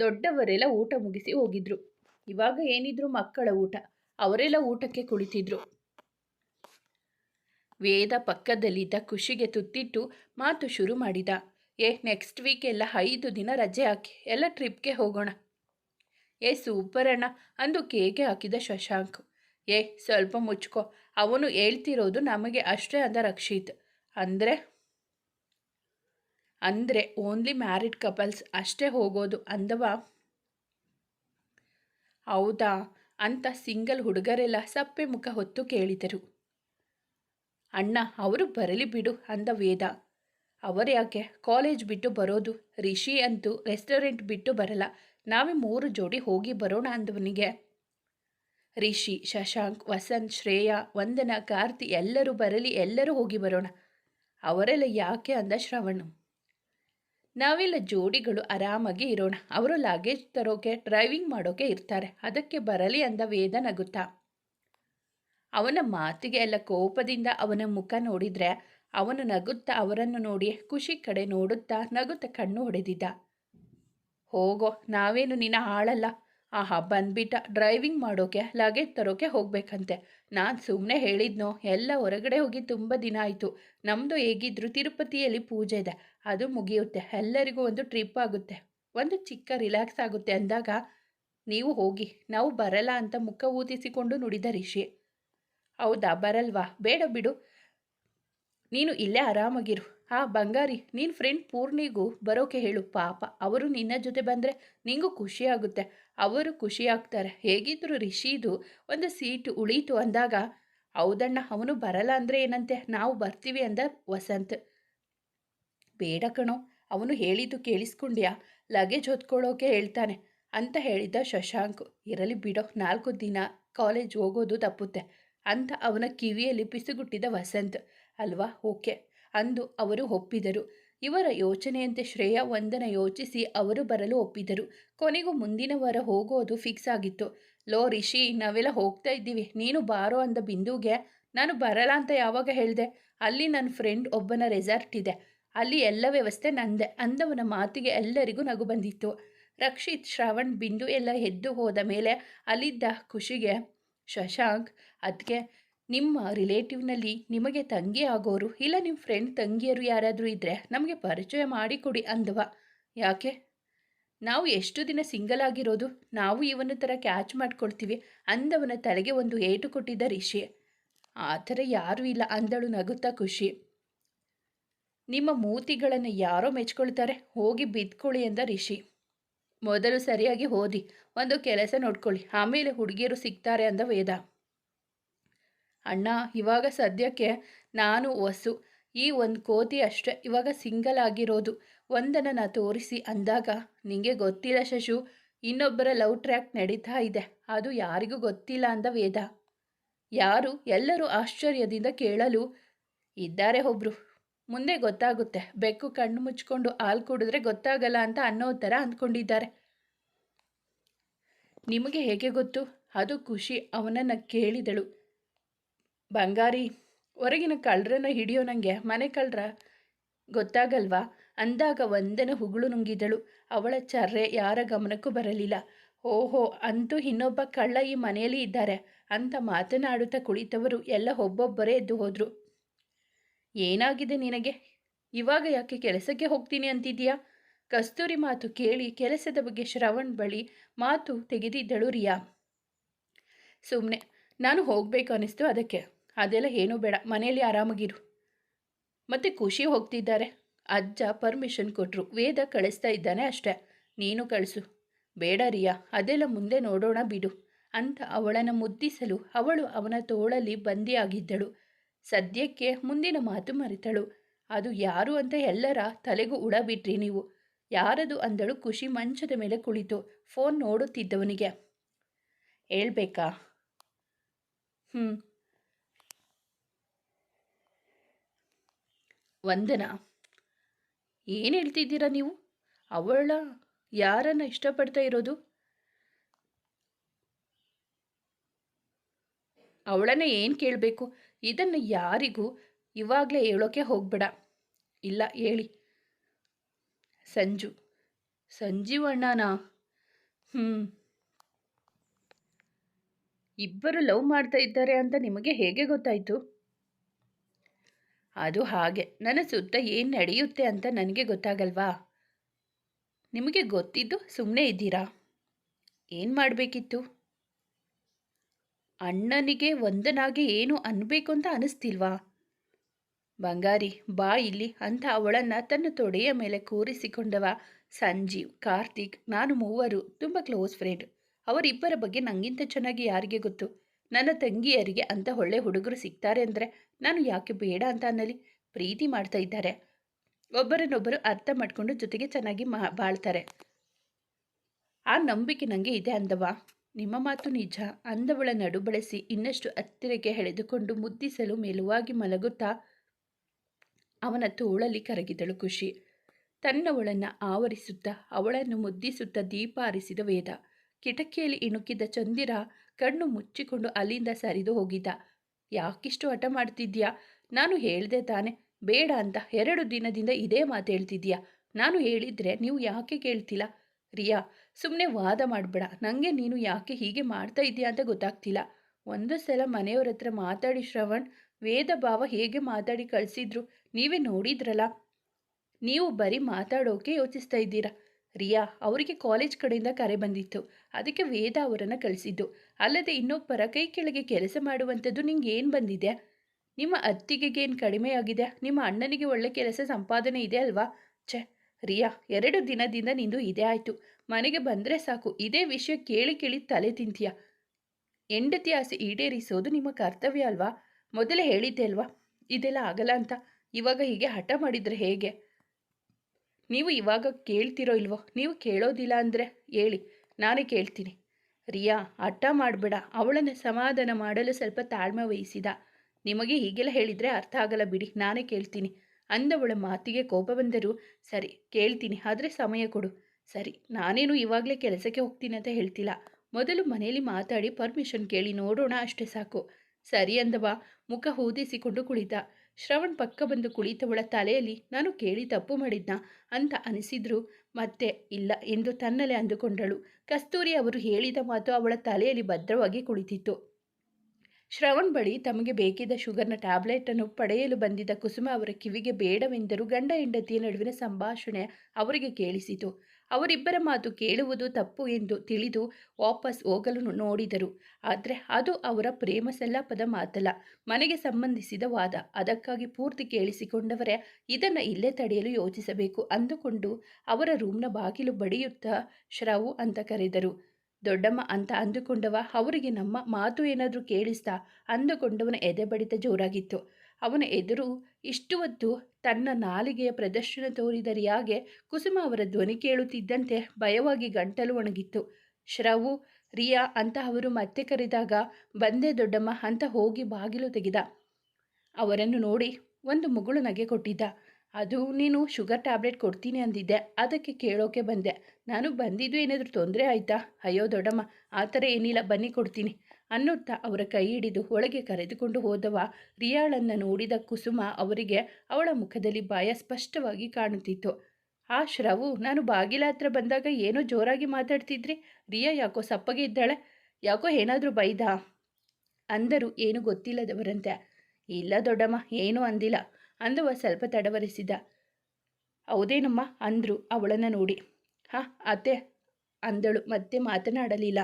ದೊಡ್ಡವರೆಲ್ಲ ಊಟ ಮುಗಿಸಿ ಹೋಗಿದ್ರು. ಇವಾಗ ಏನಿದ್ರು ಮಕ್ಕಳ ಊಟ. ಅವರೆಲ್ಲ ಊಟಕ್ಕೆ ಕುಳಿತಿದ್ರು. ವೇದ ಪಕ್ಕದಲ್ಲಿದ್ದ ಖುಷಿಗೆ ತುತ್ತಿಟ್ಟು ಮಾತು ಶುರು ಮಾಡಿದ. ಏ ನೆಕ್ಸ್ಟ್ ವೀಕ್ ಎಲ್ಲ ಐದು ದಿನ ರಜೆ ಹಾಕಿ, ಎಲ್ಲ ಟ್ರಿಪ್ಗೆ ಹೋಗೋಣ. ಏ ಸೂಪರ್ ಅಣ್ಣ ಅಂದು ಕೇಕೆ ಹಾಕಿದ ಶಶಾಂಕ್. ಏ, ಸ್ವಲ್ಪ ಮುಚ್ಕೋ. ಅವನು ಹೇಳ್ತಿರೋದು ನಮಗೆ ಅಷ್ಟೇ ಅಂದ ರಕ್ಷಿತ್. ಅಂದರೆ ಅಂದರೆ ಓನ್ಲಿ ಮ್ಯಾರಿಡ್ ಕಪಲ್ಸ್ ಅಷ್ಟೇ ಹೋಗೋದು ಅಂದವ? ಹೌದಾ? ಅಂತ ಸಿಂಗಲ್ ಹುಡುಗರೆಲ್ಲ ಸಪ್ಪೆ ಮುಖ ಹೊತ್ತು ಕೇಳಿದರು. ಅಣ್ಣ, ಅವರು ಬರಲಿ ಬಿಡು ಅಂದ ವೇದ. ಅವರ್ಯಾಕೆ ಕಾಲೇಜ್ ಬಿಟ್ಟು ಬರೋದು? ರಿಷಿ ಅಂತೂ ರೆಸ್ಟೋರೆಂಟ್ ಬಿಟ್ಟು ಬರಲ್ಲ. ನಾವೇ ಮೂರು ಜೋಡಿ ಹೋಗಿ ಬರೋಣ ಅಂದವನಿಗೆ. ರಿಷಿ, ಶಶಾಂಕ್, ವಸಂತ್, ಶ್ರೇಯಾ, ವಂದನ, ಕಾರ್ತಿ ಎಲ್ಲರೂ ಬರಲಿ, ಎಲ್ಲರೂ ಹೋಗಿ ಬರೋಣ. ಅವರೆಲ್ಲ ಯಾಕೆ ಅಂದ ಶ್ರವಣ್? ನಾವೆಲ್ಲ ಜೋಡಿಗಳು ಆರಾಮಾಗಿ ಇರೋಣ. ಅವರು ಲಾಗೇಜ್ ತರೋಕೆ ಡ್ರೈವಿಂಗ್ ಮಾಡೋಕೆ ಇರ್ತಾರೆ. ಅದಕ್ಕೆ ಬರಲಿ ಅಂದ ವೇದ ನಗುತ್ತಾ. ಅವನ ಮಾತಿಗೆ ಎಲ್ಲ ಕೋಪದಿಂದ ಅವನ ಮುಖ ನೋಡಿದ್ರೆ ಅವನು ನಗುತ್ತಾ ಅವರನ್ನು ನೋಡಿ ಖುಷಿ ಕಡೆ ನೋಡುತ್ತಾ ನಗುತ್ತಾ ಕಣ್ಣು ಹೊಡೆದಿದ್ದ. ಹೋಗೋ, ನಾವೇನು ನಿನ್ನ ಹಾಳಲ್ಲ ಆಹಾ, ಬಂದ್ಬಿಟ್ಟ ಡ್ರೈವಿಂಗ್ ಮಾಡೋಕೆ, ಲಗೇಜ್ ತರೋಕೆ ಹೋಗ್ಬೇಕಂತೆ. ನಾನು ಸುಮ್ಮನೆ ಹೇಳಿದ್ನೋ, ಎಲ್ಲ ಹೊರಗಡೆ ಹೋಗಿ ತುಂಬ ದಿನ ಆಯಿತು. ನಮ್ಮದು ಹೇಗಿದ್ರು ತಿರುಪತಿಯಲ್ಲಿ ಪೂಜೆ ಇದೆ. ಅದು ಮುಗಿಯುತ್ತೆ. ಎಲ್ಲರಿಗೂ ಒಂದು ಟ್ರಿಪ್ ಆಗುತ್ತೆ. ಒಂದು ಚಿಕ್ಕ ರಿಲ್ಯಾಕ್ಸ್ ಆಗುತ್ತೆ ಅಂದಾಗ, ನೀವು ಹೋಗಿ. ನಾವು ಬರಲ್ಲ ಅಂತ ಮುಖ ಊದಿಸಿಕೊಂಡು ನುಡಿದ ರಿಷಿ. ಹೌದಾ, ಬರಲ್ವಾ? ಬೇಡ ಬಿಡು. ನೀನು ಇಲ್ಲೇ ಆರಾಮಾಗಿರು. ಆ, ಬಂಗಾರಿ ನಿನ್ನ ಫ್ರೆಂಡ್ ಪೂರ್ಣಿಗೂ ಬರೋಕೆ ಹೇಳು. ಪಾಪ, ಅವರು ನಿನ್ನ ಜೊತೆ ಬಂದರೆ ನಿಂಗೂ ಖುಷಿ ಆಗುತ್ತೆ. ಅವರು ಖುಷಿ ಆಗ್ತಾರೆ ಹೇಗಿದ್ರು ರಿಷಿದು ಒಂದು ಸೀಟು ಉಳೀತು ಅಂದಾಗ, ಹೌದಣ್ಣ, ಅವನು ಬರಲ್ಲ ಅಂದರೆ ಏನಂತೆ? ನಾವು ಬರ್ತೀವಿ ಅಂದ ವಸಂತ್. ಬೇಡ ಕಣೋ, ಅವನು ಹೇಳಿದ್ದು ಕೇಳಿಸ್ಕೊಂಡ್ಯಾ? ಲಗೇಜ್ ಹೊತ್ಕೊಳ್ಳೋಕೆ ಹೇಳ್ತಾನೆ ಅಂತ ಹೇಳಿದ್ದ ಶಶಾಂಕ್. ಇರಲಿ ಬಿಡೋ, ನಾಲ್ಕು ದಿನ ಕಾಲೇಜ್ ಹೋಗೋದು ತಪ್ಪುತ್ತೆ ಅಂತ ಅವನ ಕಿವಿಯಲ್ಲಿ ಪಿಸುಗುಟ್ಟಿದ ವಸಂತ್. ಅಲ್ವಾ? ಓಕೆ ಅಂದು ಅವರು ಒಪ್ಪಿದರು. ಇವರ ಯೋಚನೆಯಂತೆ ಶ್ರೇಯ ವಂದನ ಯೋಚಿಸಿ ಅವರು ಬರಲು ಒಪ್ಪಿದರು. ಕೊನೆಗೂ ಮುಂದಿನ ವಾರ ಹೋಗೋದು ಫಿಕ್ಸ್ ಆಗಿತ್ತು. ಲೋ ರಿಷಿ, ನಾವೆಲ್ಲ ಹೋಗ್ತಾ ಇದ್ದೀವಿ. ನೀನು ಬಾರೋ ಅಂದ ಬಿಂದುಗೆ, ನಾನು ಬರಲ್ಲ ಅಂತ ಯಾವಾಗ ಹೇಳಿದೆ? ಅಲ್ಲಿ ನನ್ನ ಫ್ರೆಂಡ್ ಒಬ್ಬನ ರೆಸಾರ್ಟ್ ಇದೆ. ಅಲ್ಲಿ ಎಲ್ಲ ವ್ಯವಸ್ಥೆ ನಂದೆ ಅಂದವನ ಮಾತಿಗೆ ಎಲ್ಲರಿಗೂ ನಗು ಬಂದಿತ್ತು. ರಕ್ಷಿತ್, ಶ್ರವಣ್, ಬಿಂದು ಎಲ್ಲ ಎದ್ದು ಹೋದ ಮೇಲೆ ಅಲ್ಲಿದ್ದ ಖುಷಿಗೆ, ಶಶಾಂಕ್ ಅದಕ್ಕೆ ನಿಮ್ಮ ರಿಲೇಟಿವ್ನಲ್ಲಿ ನಿಮಗೆ ತಂಗಿ ಆಗೋರು ಇಲ್ಲ ನಿಮ್ಮ ಫ್ರೆಂಡ್ ತಂಗಿಯರು ಯಾರಾದರೂ ಇದ್ದರೆ ನಮಗೆ ಪರಿಚಯ ಮಾಡಿಕೊಡಿ ಅಂದವ. ಯಾಕೆ? ನಾವು ಎಷ್ಟು ದಿನ ಸಿಂಗಲ್ ಆಗಿರೋದು? ನಾವು ಇವನ ಥರ ಕ್ಯಾಚ್ ಮಾಡ್ಕೊಳ್ತೀವಿ ಅಂದವನ ತಲೆಗೆ ಒಂದು ಏಟು ಕೊಟ್ಟಿದ್ದ ರಿಷಿ. ಆ ಥರ ಯಾರೂ ಇಲ್ಲ ಅಂದಳು ನಗುತ್ತಾ ಖುಷಿ. ನಿಮ್ಮ ಮೂತಿಗಳನ್ನು ಯಾರೋ ಮೆಚ್ಕೊಳ್ತಾರೆ, ಹೋಗಿ ಬಿದ್ಕೊಳ್ಳಿ ಎಂದ ರಿಷಿ. ಮೊದಲು ಸರಿಯಾಗಿ ಓದಿ, ಒಂದು ಕೆಲಸ ನೋಡ್ಕೊಳ್ಳಿ, ಆಮೇಲೆ ಹುಡುಗಿಯರು ಸಿಗ್ತಾರೆ ಅಂದ ವೇದ. ಅಣ್ಣ, ಇವಾಗ ಸದ್ಯಕ್ಕೆ ನಾನು ವಸು ಈ ಒಂದು ಕೋತಿ ಅಷ್ಟೇ, ಇವಾಗ ಸಿಂಗಲ್ ಆಗಿರೋದು. ಒಂದನ್ನು ತೋರಿಸಿ ಅಂದಾಗ, ನಿಂಗೆ ಗೊತ್ತಿಲ್ಲ ಶಶು, ಇನ್ನೊಬ್ಬರ ಲವ್ ಟ್ರ್ಯಾಕ್ ನಡೀತಾ ಇದೆ. ಅದು ಯಾರಿಗೂ ಗೊತ್ತಿಲ್ಲ ಅಂದ ವೇದ. ಯಾರು? ಎಲ್ಲರೂ ಆಶ್ಚರ್ಯದಿಂದ ಕೇಳಲು ಇದ್ದಾರೆ ಒಬ್ರು. ಮುಂದೆ ಗೊತ್ತಾಗುತ್ತೆ. ಬೆಕ್ಕು ಕಣ್ಣು ಮುಚ್ಕೊಂಡು ಹಾಲು ಕುಡಿದ್ರೆ ಗೊತ್ತಾಗಲ್ಲ ಅಂತ ಅನ್ನೋ ಥರ ಅಂದ್ಕೊಂಡಿದ್ದಾರೆ. ನಿಮಗೆ ಹೇಗೆ ಗೊತ್ತು? ಅದು ಖುಷಿ, ಅವನನ್ನು ಕೇಳಿದಳು. ಬಂಗಾರಿ, ಹೊರಗಿನ ಕಳ್ಳರನ್ನ ಹಿಡಿಯೋ ನನಗೆ ಮನೆ ಕಳ್ಳರ ಗೊತ್ತಾಗಲ್ವಾ? ಅಂದಾಗ ಒಂದನ ಹುಗುಳು ನುಂಗಿದಳು. ಅವಳ ಚರ್ರೆ ಯಾರ ಗಮನಕ್ಕೂ ಬರಲಿಲ್ಲ. ಓಹೋ, ಅಂತೂ ಇನ್ನೊಬ್ಬ ಕಳ್ಳ ಈ ಮನೆಯಲ್ಲಿ ಇದ್ದಾರೆ ಅಂತ ಮಾತನಾಡುತ್ತಾ ಕುಳಿತವರು ಎಲ್ಲ ಒಬ್ಬೊಬ್ಬರೇ ಎದ್ದು ಹೋದರು. ಏನಾಗಿದೆ ನಿನಗೆ? ಇವಾಗ ಯಾಕೆ ಕೆಲಸಕ್ಕೆ ಹೋಗ್ತೀನಿ ಅಂತಿದೀಯಾ ಕಸ್ತೂರಿ ಮಾತು ಕೇಳಿ ಕೆಲಸದ ಬಗ್ಗೆ ಶ್ರವಣ್ ಬಳಿ ಮಾತು ತೆಗೆದಿದ್ದಳು ರಿಯಾ. ಸುಮ್ಮನೆ ನಾನು ಹೋಗಬೇಕು ಅನ್ನಿಸ್ತು ಅದಕ್ಕೆ. ಅದೆಲ್ಲ ಏನೂ ಬೇಡ. ಮನೆಯಲ್ಲಿ ಆರಾಮಾಗಿರು. ಮತ್ತೆ ಖುಷಿ ಹೋಗ್ತಿದ್ದಾರೆ. ಅಜ್ಜ ಪರ್ಮಿಷನ್ ಕೊಟ್ಟರು ವೇದ ಕಳಿಸ್ತಾ ಇದ್ದಾನೆ ಅಷ್ಟೇ. ನೀನು ಕಳಿಸು. ಬೇಡ ರಿಯಾ, ಅದೆಲ್ಲ ಮುಂದೆ ನೋಡೋಣ ಬಿಡು ಅಂತ ಅವಳನ್ನು ಮುದ್ದಿಸಲು ಅವಳು ಅವನ ತೋಳಲ್ಲಿ ಬಂದಿಯಾಗಿದ್ದಳು. ಸದ್ಯಕ್ಕೆ ಮುಂದಿನ ಮಾತು ಮರೆತಳು. ಅದು ಯಾರು ಅಂತ ಎಲ್ಲರ ತಲೆಗೂ ಉಡಬಿಟ್ರಿ ನೀವು. ಯಾರದು ಅಂದಳು ಖುಷಿ ಮಂಚದ ಮೇಲೆ ಕುಳಿತು. ಫೋನ್ ನೋಡುತ್ತಿದ್ದವನಿಗೆ. ಹೇಳ್ಬೇಕಾ? ಹ್ಞೂ ವಂದನ. ಏನು ಹೇಳ್ತಿದ್ದೀರಾ ನೀವು? ಅವಳ ಯಾರನ್ನು ಇಷ್ಟಪಡ್ತಾ ಇರೋದು? ಅವಳನ್ನ ಏನು ಕೇಳಬೇಕು? ಇದನ್ನು ಯಾರಿಗೂ ಇವಾಗಲೇ ಹೇಳೋಕೆ ಹೋಗಬೇಡ. ಇಲ್ಲ, ಹೇಳಿ. ಸಂಜು. ಸಂಜೀವ್ ಅಣ್ಣನಾ? ಹ್ಞೂ ಇಬ್ಬರು ಲವ್ ಮಾಡ್ತಾ ಇದ್ದಾರೆ ಅಂತ ನಿಮಗೆ ಹೇಗೆ ಗೊತ್ತಾಯಿತು? ಅದು ಹಾಗೆ. ನನ್ನ ಸುತ್ತ ಏನು ನಡೆಯುತ್ತೆ ಅಂತ ನನಗೆ ಗೊತ್ತಾಗಲ್ವಾ? ನಿಮಗೆ ಗೊತ್ತಿದ್ದು ಸುಮ್ಮನೆ ಇದ್ದೀರಾ? ಏನು ಮಾಡಬೇಕಿತ್ತು? ಅಣ್ಣನಿಗೆ ಒಂದನಾಗಿ ಏನು ಅನ್ನಬೇಕು ಅಂತ ಅನಿಸ್ತಿಲ್ವಾ? ಬಂಗಾರಿ, ಬಾ ಇಲ್ಲಿ. ಅಂತ ಅವಳನ್ನು ತನ್ನ ತೊಡೆಯ ಮೇಲೆ ಕೂರಿಸಿಕೊಂಡವ ಸಂಜೀವ್, ಕಾರ್ತಿಕ್, ನಾನು ಮೂವರು, ತುಂಬ ಕ್ಲೋಸ್ ಫ್ರೆಂಡ್. ಅವರಿಬ್ಬರ ಬಗ್ಗೆ ನನಗಿಂತ ಚೆನ್ನಾಗಿ ಯಾರಿಗೆ ಗೊತ್ತು? ನನ್ನ ತಂಗಿಯರಿಗೆ ಅಂತ ಒಳ್ಳೆ ಹುಡುಗರು ಸಿಗ್ತಾರೆ ಅಂದರೆ ನಾನು ಯಾಕೆ ಬೇಡ ಅಂತ ಅನ್ನಲಿ? ಪ್ರೀತಿ ಮಾಡ್ತಾ ಇದ್ದಾರೆ. ಒಬ್ಬರನ್ನೊಬ್ಬರು ಅರ್ಥ ಮಾಡಿಕೊಂಡು ಜೊತೆಗೆ ಚೆನ್ನಾಗಿ ಮಾ, ಬಾಳ್ತಾರೆ. ಆ ನಂಬಿಕೆ ನನಗೆ ಇದೆ ಅಂದವ? ನಿಮ್ಮ ಮಾತು ನಿಜ. ಅಂದವಳ ನಡು ಬಳಸಿ ಇನ್ನಷ್ಟು ಹತ್ತಿರಕ್ಕೆ ಎಳೆದುಕೊಂಡು ಮುದ್ದಿಸಲು ಮೆಲುವಾಗಿ ಮಲಗುತ್ತಾ ಅವನ ತೋಳಲ್ಲಿ ಕರಗಿದಳು ಖುಷಿ. ತನ್ನವಳನ್ನು ಆವರಿಸುತ್ತಾ ಅವಳನ್ನು ಮುದ್ದಿಸುತ್ತಾ ದೀಪ ಆರಿಸಿದ ವೇದ. ಕಿಟಕಿಯಲ್ಲಿ ಇಣುಕಿದ ಚಂದಿರ ಕಣ್ಣು ಮುಚ್ಚಿಕೊಂಡು ಅಲ್ಲಿಂದ ಸರಿದು ಹೋಗಿದ್ದ. ಯಾಕಿಷ್ಟು ಹಠ ಮಾಡ್ತಿದ್ಯಾ ನಾನು ಹೇಳಿದೆ ತಾನೆ. ಬೇಡ ಅಂತ ಎರಡು ದಿನದಿಂದ ಇದೇ ಮಾತು ಹೇಳ್ತಿದ್ಯಾ ನಾನು ಹೇಳಿದ್ರೆ ನೀವು ಯಾಕೆ ಕೇಳ್ತಿಲ್ಲ? ರಿಯಾ ಸುಮ್ಮನೆ ವಾದ ಮಾಡಬೇಡ. ನನಗೆ ನೀನು ಯಾಕೆ ಹೀಗೆ ಮಾಡ್ತಾ ಇದೆಯಾ ಅಂತ ಗೊತ್ತಾಗ್ತಿಲ್ಲ. ಒಂದು ಸಲ ಮನೆಯವರ ಹತ್ರ ಮಾತಾಡಿ ಶ್ರವಣ್, ವೇದ ಭಾವ ಹೇಗೆ ಮಾತಾಡಿ ಕಳಿಸಿದ್ರು? ನೀವೇ ನೋಡಿದ್ರಲ್ಲ. ನೀವು ಬರೀ ಮಾತಾಡೋಕೆ ಯೋಚಿಸ್ತಾ ಇದ್ದೀರಾ? ರಿಯಾ ಅವರಿಗೆ ಕಾಲೇಜ್ ಕಡೆಯಿಂದ ಕರೆ ಬಂದಿತ್ತು. ಅದಕ್ಕೆ ವೇದ ಅವರನ್ನು ಕಳಿಸಿದ್ದು. ಅಲ್ಲದೆ ಇನ್ನೊಬ್ಬರ ಕೈ ಕೆಳಗೆ ಕೆಲಸ ಮಾಡುವಂಥದ್ದು ನಿಂಗೆ ಏನು ಬಂದಿದೆ ನಿಮ್ಮ ಅತ್ತಿಗೆಗೆ ಏನು ಕಡಿಮೆಯಾಗಿದೆ ನಿಮ್ಮ ಅಣ್ಣನಿಗೆ ಒಳ್ಳೆ ಕೆಲಸ ಸಂಪಾದನೆ ಇದೆ ಅಲ್ವಾ? ಛೆ, ರಿಯಾ, ಎರಡು ದಿನದಿಂದ ನಿಂದು ಇದೇ ಆಯಿತು. ಮನೆಗೆ ಬಂದರೆ ಸಾಕು. ಇದೇ ವಿಷಯ ಕೇಳಿ ಕೇಳಿ ತಲೆ ತಿಂತೀಯ. ಹೆಂಡತಿ ಆಸೆ ಈಡೇರಿಸೋದು ನಿಮ್ಮ ಕರ್ತವ್ಯ ಅಲ್ವಾ? ಮೊದಲೇ ಹೇಳಿದ್ದೆ ಅಲ್ವಾ? ಇದೆಲ್ಲ ಆಗಲ್ಲ ಅಂತ. ಇವಾಗ ಹೀಗೆ ಹಠ ಮಾಡಿದರೆ ಹೇಗೆ? ನೀವು ಇವಾಗ ಕೇಳ್ತಿರೋ ಇಲ್ವೋ? ನೀವು ಕೇಳೋದಿಲ್ಲ ಅಂದರೆ ಹೇಳಿ, ನಾನೇ ಕೇಳ್ತೀನಿ. ರಿಯಾ ಹಠ ಮಾಡಬೇಡ. ಅವಳನ್ನು ಸಮಾಧಾನ ಮಾಡಲು ಸ್ವಲ್ಪ ತಾಳ್ಮೆ ವಹಿಸಿದ. ನಿಮಗೆ ಹೀಗೆಲ್ಲ ಹೇಳಿದರೆ ಅರ್ಥ ಆಗಲ್ಲ ಬಿಡಿ, ನಾನೇ ಕೇಳ್ತೀನಿ. ಅಂದವಳ ಮಾತಿಗೆ ಕೋಪ ಬಂದರೂ, ಸರಿ, ಕೇಳ್ತೀನಿ, ಆದರೆ ಸಮಯ ಕೊಡು. ಸರಿ, ನಾನೇನು ಇವಾಗಲೇ ಕೆಲಸಕ್ಕೆ ಹೋಗ್ತೀನಿ ಅಂತ ಹೇಳ್ತಿಲ್ಲ. ಮೊದಲು ಮನೆಯಲ್ಲಿ ಮಾತಾಡಿ ಪರ್ಮಿಷನ್ ಕೇಳಿ ನೋಡೋಣ, ಅಷ್ಟೇ ಸಾಕು. ಸರಿ ಅಂದವ, ಮುಖ ಹೂದಿಸಿಕೊಂಡು ಕುಳಿತ. ಶ್ರವಣ್ ಪಕ್ಕ ಬಂದು ಕುಳಿತವಳ ತಲೆಯಲ್ಲಿ, ನಾನು ಕೇಳಿ ತಪ್ಪು ಮಾಡಿದ್ನ? ಅಂತ ಅನಿಸಿದ್ರು. ಮತ್ತೆ, ಇಲ್ಲ, ಎಂದು ತನ್ನಲ್ಲೇ ಅಂದುಕೊಂಡಳು. ಕಸ್ತೂರಿ ಅವರು ಹೇಳಿದ ಮಾತು ಅವಳ ತಲೆಯಲ್ಲಿ ಭದ್ರವಾಗಿ ಕುಳಿತಿತ್ತು. ಶ್ರವಣ್ ಬಳಿ ತಮಗೆ ಬೇಕಿದ್ದ ಶುಗರ್ನ ಟ್ಯಾಬ್ಲೆಟನ್ನು ಪಡೆಯಲು ಬಂದಿದ್ದ ಕುಸುಮ ಅವರ ಕಿವಿಗೆ ಬೇಡವೆಂದರೂ ಗಂಡ ಹೆಂಡತಿಯ ನಡುವಿನ ಸಂಭಾಷಣೆ ಅವರಿಗೆ ಕೇಳಿಸಿತು. ಅವರಿಬ್ಬರ ಮಾತು ಕೇಳುವುದು ತಪ್ಪು ಎಂದು ತಿಳಿದು ವಾಪಸ್ ಹೋಗಲು ನೋಡಿದರು. ಆದರೆ ಅದು ಅವರ ಪ್ರೇಮ ಸಲ್ಲಾಪದ ಮಾತಲ್ಲ. ಮನೆಗೆ ಸಂಬಂಧಿಸಿದ ವಾದ. ಅದಕ್ಕಾಗಿ ಪೂರ್ತಿ ಕೇಳಿಸಿಕೊಂಡವರೇ ಇದನ್ನು ಇಲ್ಲೇ ತಡೆಯಲು ಯೋಚಿಸಬೇಕು ಅಂದುಕೊಂಡು ಅವರ ರೂಮ್ನ ಬಾಗಿಲು ಬಡಿಯುತ್ತಾ ಶ್ರಾವು ಅಂತ ಕರೆದರು. ದೊಡ್ಡಮ್ಮ ಅಂತ ಅಂದುಕೊಂಡವ ಅವರಿಗೆ ನಮ್ಮ ಮಾತು ಏನಾದರೂ ಕೇಳಿಸ್ತಾ ಅಂದುಕೊಂಡವನ ಎದೆ ಬಡಿತ ಜೋರಾಗಿತ್ತು. ಅವನ ಎದುರು ಇಷ್ಟು ಹೊತ್ತು ತನ್ನ ನಾಲಿಗೆಯ ಪ್ರದರ್ಶನ ತೋರಿದ ರಿಯಾಗೆ ಕುಸುಮ ಅವರ ಧ್ವನಿ ಕೇಳುತ್ತಿದ್ದಂತೆ ಭಯವಾಗಿ ಗಂಟಲು ಒಣಗಿತ್ತು. ಶ್ರವು, ರಿಯಾ ಅಂತ ಅವರು ಮತ್ತೆ ಕರೆದಾಗ ಬಂದೆ ದೊಡ್ಡಮ್ಮ ಅಂತ ಹೋಗಿ ಬಾಗಿಲು ತೆಗೆದ. ಅವರನ್ನು ನೋಡಿ ಒಂದು ಮುಗುಳು ನಗೆ ಕೊಟ್ಟಿದ್ದ. ಅದು ನೀನು ಶುಗರ್ ಟ್ಯಾಬ್ಲೆಟ್ ಕೊಡ್ತೀನಿ ಅಂದಿದ್ದೆ, ಅದಕ್ಕೆ ಕೇಳೋಕೆ ಬಂದೆ. ನಾನು ಬಂದಿದ್ದು ಏನಾದರೂ ತೊಂದರೆ ಆಯಿತಾ? ಅಯ್ಯೋ ದೊಡ್ಡಮ್ಮ, ಆ ಥರ ಏನಿಲ್ಲ, ಬನ್ನಿ ಕೊಡ್ತೀನಿ. ಅನ್ನುತ್ತಾ ಅವರ ಕೈ ಹಿಡಿದು ಒಳಗೆ ಕರೆದುಕೊಂಡು ಹೋದವ. ರಿಯಾಳನ್ನು ನೋಡಿದ ಕುಸುಮ ಅವರಿಗೆ ಅವಳ ಮುಖದಲ್ಲಿ ಭಯ ಸ್ಪಷ್ಟವಾಗಿ ಕಾಣುತ್ತಿತ್ತು. ಆ ಶ್ರವು, ನಾನು ಬಾಗಿಲ ಹತ್ರ ಬಂದಾಗ ಏನೋ ಜೋರಾಗಿ ಮಾತಾಡ್ತಿದ್ರಿ? ರಿಯಾ ಯಾಕೋ ಸಪ್ಪಗೆ ಇದ್ದಾಳೆ? ಯಾಕೋ ಏನಾದರೂ ಬೈದ? ಅಂದರು ಏನು ಗೊತ್ತಿಲ್ಲದವರಂತೆ. ಇಲ್ಲ ದೊಡ್ಡಮ್ಮ, ಏನೂ ಅಂದಿಲ್ಲ, ಅಂದವ ಸ್ವಲ್ಪ ತಡವರಿಸಿದ. ಹೌದೇನಮ್ಮ? ಅಂದರು ಅವಳನ್ನು ನೋಡಿ. ಹಾಂ, ಅತ್ತೆ, ಅಂದಳು, ಮತ್ತೆ ಮಾತನಾಡಲಿಲ್ಲ.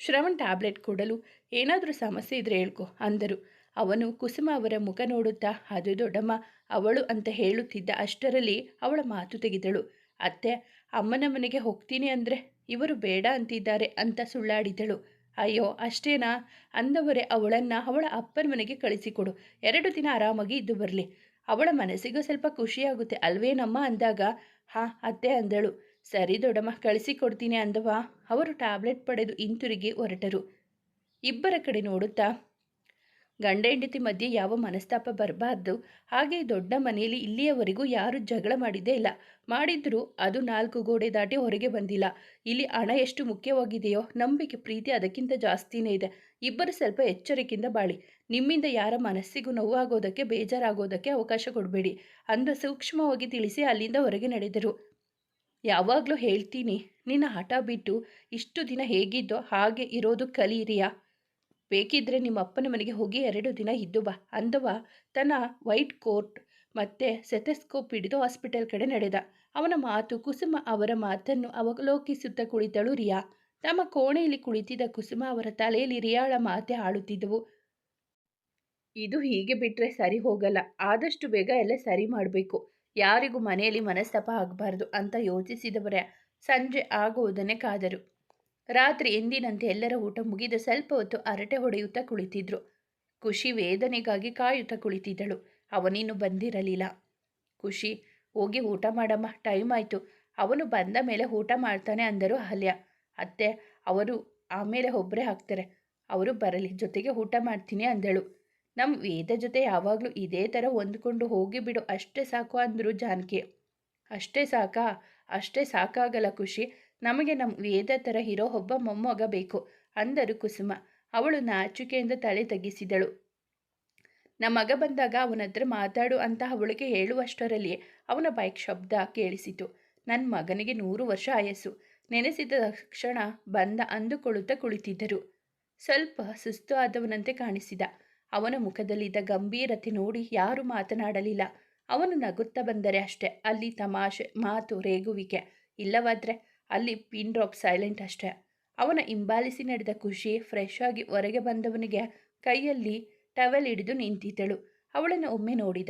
ಶ್ರವಣ್ ಟ್ಯಾಬ್ಲೆಟ್ ಕೊಡಲು ಏನಾದರೂ ಸಮಸ್ಯೆ ಇದ್ರೆ ಹೇಳ್ಕೊ, ಅಂದರು. ಅವನು ಕುಸುಮ ಅವರ ಮುಖ ನೋಡುತ್ತಾ, ಅದು ದೊಡ್ಡಮ್ಮ, ಅವಳು ಅಂತ ಹೇಳುತ್ತಿದ್ದ ಅಷ್ಟರಲ್ಲಿ ಅವಳ ಮಾತು ತೆಗೆದಳು. ಅತ್ತೆ, ಅಮ್ಮನ ಮನೆಗೆ ಹೋಗ್ತೀನಿ ಅಂದರೆ ಇವರು ಬೇಡ ಅಂತಿದ್ದಾರೆ ಅಂತ ಸುಳ್ಳಾಡಿದಳು. ಅಯ್ಯೋ, ಅಷ್ಟೇನಾ? ಅಂದವರೇ ಅವಳನ್ನು ಅವಳ ಅಪ್ಪನ ಮನೆಗೆ ಕಳಿಸಿಕೊಡು. ಎರಡು ದಿನ ಆರಾಮಾಗಿ ಇದ್ದು ಬರಲಿ. ಅವಳ ಮನಸ್ಸಿಗೂ ಸ್ವಲ್ಪ ಖುಷಿಯಾಗುತ್ತೆ ಅಲ್ವೇನಮ್ಮ ಅಂದಾಗ. ಹಾಂ, ಅತ್ತೆ ಅಂದಳು. ಸರಿ ದೊಡ್ಡಮ್ಮ ಕಳಿಸಿಕೊಡ್ತೀನಿ ಅಂದವ? ಅವರು ಟ್ಯಾಬ್ಲೆಟ್ ಪಡೆದು ಹಿಂತಿರುಗಿ ಹೊರಟರು. ಇಬ್ಬರ ಕಡೆ ನೋಡುತ್ತಾ, ಗಂಡ ಹೆಂಡತಿ ಮಧ್ಯೆ ಯಾವ ಮನಸ್ತಾಪ ಬರಬಾರ್ದು. ಹಾಗೆ ದೊಡ್ಡ ಮನೆಯಲ್ಲಿ ಇಲ್ಲಿಯವರೆಗೂ ಯಾರು ಜಗಳ ಮಾಡಿದ್ದೇ ಇಲ್ಲ. ಮಾಡಿದ್ರೂ ಅದು ನಾಲ್ಕು ಗೋಡೆ ದಾಟಿ ಹೊರಗೆ ಬಂದಿಲ್ಲ. ಇಲ್ಲಿ ಹಣ ಎಷ್ಟು ಮುಖ್ಯವಾಗಿದೆಯೋ, ನಂಬಿಕೆ, ಪ್ರೀತಿ ಅದಕ್ಕಿಂತ ಜಾಸ್ತಿನೇ ಇದೆ. ಇಬ್ಬರು ಸ್ವಲ್ಪ ಎಚ್ಚರಿಕೆಯಿಂದ ಬಾಳಿ. ನಿಮ್ಮಿಂದ ಯಾರ ಮನಸ್ಸಿಗೂ ನೋವಾಗೋದಕ್ಕೆ, ಬೇಜಾರಾಗೋದಕ್ಕೆ ಅವಕಾಶ ಕೊಡಬೇಡಿ. ಅಂದ ಸೂಕ್ಷ್ಮವಾಗಿ ತಿಳಿಸಿ ಅಲ್ಲಿಂದ ಹೊರಗೆ ನಡೆದರು. ಯಾವಾಗಲೂ ಹೇಳ್ತೀನಿ ನಿನ್ನ ಹಠ ಬಿಟ್ಟು ಇಷ್ಟು ದಿನ ಹೇಗಿದ್ದೋ ಹಾಗೆ ಇರೋದು ಕಲೀರಿಯಾ. ಬೇಕಿದ್ರೆ ನಿಮ್ಮ ಅಪ್ಪನ ಮನೆಗೆ ಹೋಗಿ ಎರಡು ದಿನ ಇದ್ದು ಬಾ. ಅಂದವ ತನ್ನ ವೈಟ್ ಕೋಟ್ ಮತ್ತೆ ಸೆಥೆಸ್ಕೋಪ್ ಹಿಡಿದು ಹಾಸ್ಪಿಟಲ್ ಕಡೆ ನಡೆದ. ಅವನ ಮಾತು, ಕುಸುಮ ಅವರ ಮಾತನ್ನು ಅವಲೋಕಿಸುತ್ತಾ ಕುಳಿತಳು ರಿಯಾ. ತಮ್ಮ ಕೋಣೆಯಲ್ಲಿ ಕುಳಿತಿದ್ದ ಕುಸುಮ ಅವರ ತಲೆಯಲ್ಲಿ ರಿಯಾಳ ಮಾತೆ ಆಡುತ್ತಿದ್ದವು ಇದು ಹೀಗೆ ಬಿಟ್ಟರೆ ಸರಿ ಹೋಗಲ್ಲ. ಆದಷ್ಟು ಬೇಗ ಎಲ್ಲ ಸರಿ ಮಾಡಬೇಕು. ಯಾರಿಗೂ ಮನೆಯಲ್ಲಿ ಮನಸ್ತಾಪ ಆಗಬಾರ್ದು ಅಂತ ಯೋಚಿಸಿದವರೇ ಸಂಜೆ ಆಗುವುದನ್ನೇ ಕಾದರು. ರಾತ್ರಿ ಎಂದಿನಂತೆ ಎಲ್ಲರ ಊಟ ಮುಗಿದ ಸ್ವಲ್ಪ ಹೊತ್ತು ಅರಟೆ ಹೊಡೆಯುತ್ತಾ ಕುಳಿತಿದ್ರು. ಖುಷಿ ವೇದನೆಗಾಗಿ ಕಾಯುತ್ತಾ ಕುಳಿತಿದ್ದಳು. ಅವನಿನ್ನು ಬಂದಿರಲಿಲ್ಲ. ಖುಷಿ, ಹೋಗಿ ಊಟ ಮಾಡಮ್ಮ, ಟೈಮ್ ಆಯಿತು. ಅವನು ಬಂದ ಮೇಲೆ ಊಟ ಮಾಡ್ತಾನೆ ಅಂದರು ಅಹಲ್ಯ. ಅತ್ತೆ, ಅವರು ಆಮೇಲೆ ಒಬ್ಬರೇ ಹಾಕ್ತಾರೆ. ಅವರು ಬರಲಿ, ಜೊತೆಗೆ ಊಟ ಮಾಡ್ತೀನಿ ಅಂದಳು. ನಮ್ಮ ವೇದ ಜೊತೆ ಯಾವಾಗಲೂ ಇದೇ ಥರ ಹೊಂದ್ಕೊಂಡು ಹೋಗಿ ಬಿಡು. ಅಷ್ಟೇ ಸಾಕು ಅಂದರು ಜಾನಕಿ. ಅಷ್ಟೇ ಸಾಕಾ? ಅಷ್ಟೇ ಸಾಕಾಗಲ್ಲ ಖುಷಿ. ನಮಗೆ ನಮ್ಮ ವೇದ ಥರ ಇರೋ ಒಬ್ಬ ಮೊಮ್ಮಗ ಬೇಕು. ಅಂದರು ಕುಸುಮ. ಅವಳು ನಾಚಿಕೆಯಿಂದ ತಲೆ ತಗ್ಗಿಸಿದಳು. ನಮ್ಮ ಮಗ ಬಂದಾಗ ಅವನ ಹತ್ರ ಮಾತಾಡು ಅಂತ ಅವಳಿಗೆ ಹೇಳುವಷ್ಟರಲ್ಲಿ ಅವನ ಬೈಕ್ ಶಬ್ದ ಕೇಳಿಸಿತು. ನನ್ನ ಮಗನಿಗೆ ನೂರು ವರ್ಷ ಆಯಸ್ಸು. ನೆನೆಸಿದ ತಕ್ಷಣ ಬಂದ ಅಂದುಕೊಳ್ಳುತ್ತಾ ಕುಳಿತಿದ್ದರು. ಸ್ವಲ್ಪ ಸುಸ್ತು ಆದವನಂತೆ ಕಾಣಿಸಿದ. ಅವನ ಮುಖದಲ್ಲಿದ್ದ ಗಂಭೀರತೆ ನೋಡಿ ಯಾರೂ ಮಾತನಾಡಲಿಲ್ಲ. ಅವನು ನಗುತ್ತಾ ಬಂದರೆ ಅಷ್ಟೇ. ಅಲ್ಲಿ ತಮಾಷೆ, ಮಾತು ರೇಗುವಿಕೆ. ಇಲ್ಲವಾದರೆ ಅಲ್ಲಿ ಪಿನ್ ಡ್ರಾಪ್ ಸೈಲೆಂಟ್ ಅಷ್ಟೇ. ಅವನ ಹಿಂಬಾಲಿಸಿ ನಡೆದ ಖುಷಿ ಫ್ರೆಶ್ ಆಗಿ ಹೊರಗೆ ಬಂದವನಿಗೆ ಕೈಯಲ್ಲಿ ಟವೆಲ್ ಹಿಡಿದು ನಿಂತಿದ್ದಳು. ಅವಳನ್ನು ಒಮ್ಮೆ ನೋಡಿದ.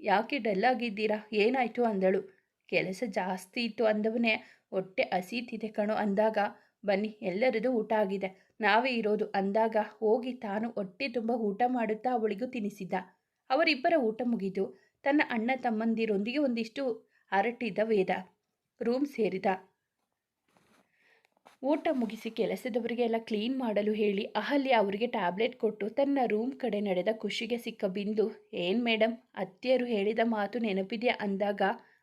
ಯಾಕೆ ಡಲ್ ಆಗಿದ್ದೀರಾ? ಏನಾಯಿತು? ಅಂದಳು. ಕೆಲಸ ಜಾಸ್ತಿ ಇತ್ತು ಅಂದವನೇ ಹೊಟ್ಟೆ ಹಸೀತಿದೆ ಕಣೋ ಅಂದಾಗ. ಬನ್ನಿ, ಎಲ್ಲರದು ಊಟ ಆಗಿದೆ. ನಾವೇ ಇರೋದು ಅಂದಾಗ ಹೋಗಿ ತಾನು ಹೊಟ್ಟೆ ತುಂಬ ಊಟ ಮಾಡುತ್ತಾ ಅವಳಿಗೂ ತಿನ್ನಿಸಿದ್ದ. ಅವರಿಬ್ಬರ ಊಟ ಮುಗಿದು ತನ್ನ ಅಣ್ಣ ತಮ್ಮಂದಿರೊಂದಿಗೆ ಒಂದಿಷ್ಟು ಹರಟಿದ್ದ ವೇದ, ರೂಮ್ ಸೇರಿದ. ಊಟ ಮುಗಿಸಿ ಕೆಲಸದವರಿಗೆಲ್ಲ ಕ್ಲೀನ್ ಮಾಡಲು ಹೇಳಿ ಅಹಲ್ಯ ಅವರಿಗೆ ಟ್ಯಾಬ್ಲೆಟ್ ಕೊಟ್ಟು ತನ್ನ ರೂಮ್ ಕಡೆ ನಡೆದ ಖುಷಿಗೆ ಸಿಕ್ಕ ಬಿಂದು, ಏನು ಮೇಡಮ್ ಅತ್ತೆಯರು ಹೇಳಿದ ಮಾತು ನೆನಪಿದೆಯಾ? ಅಂದಾಗ,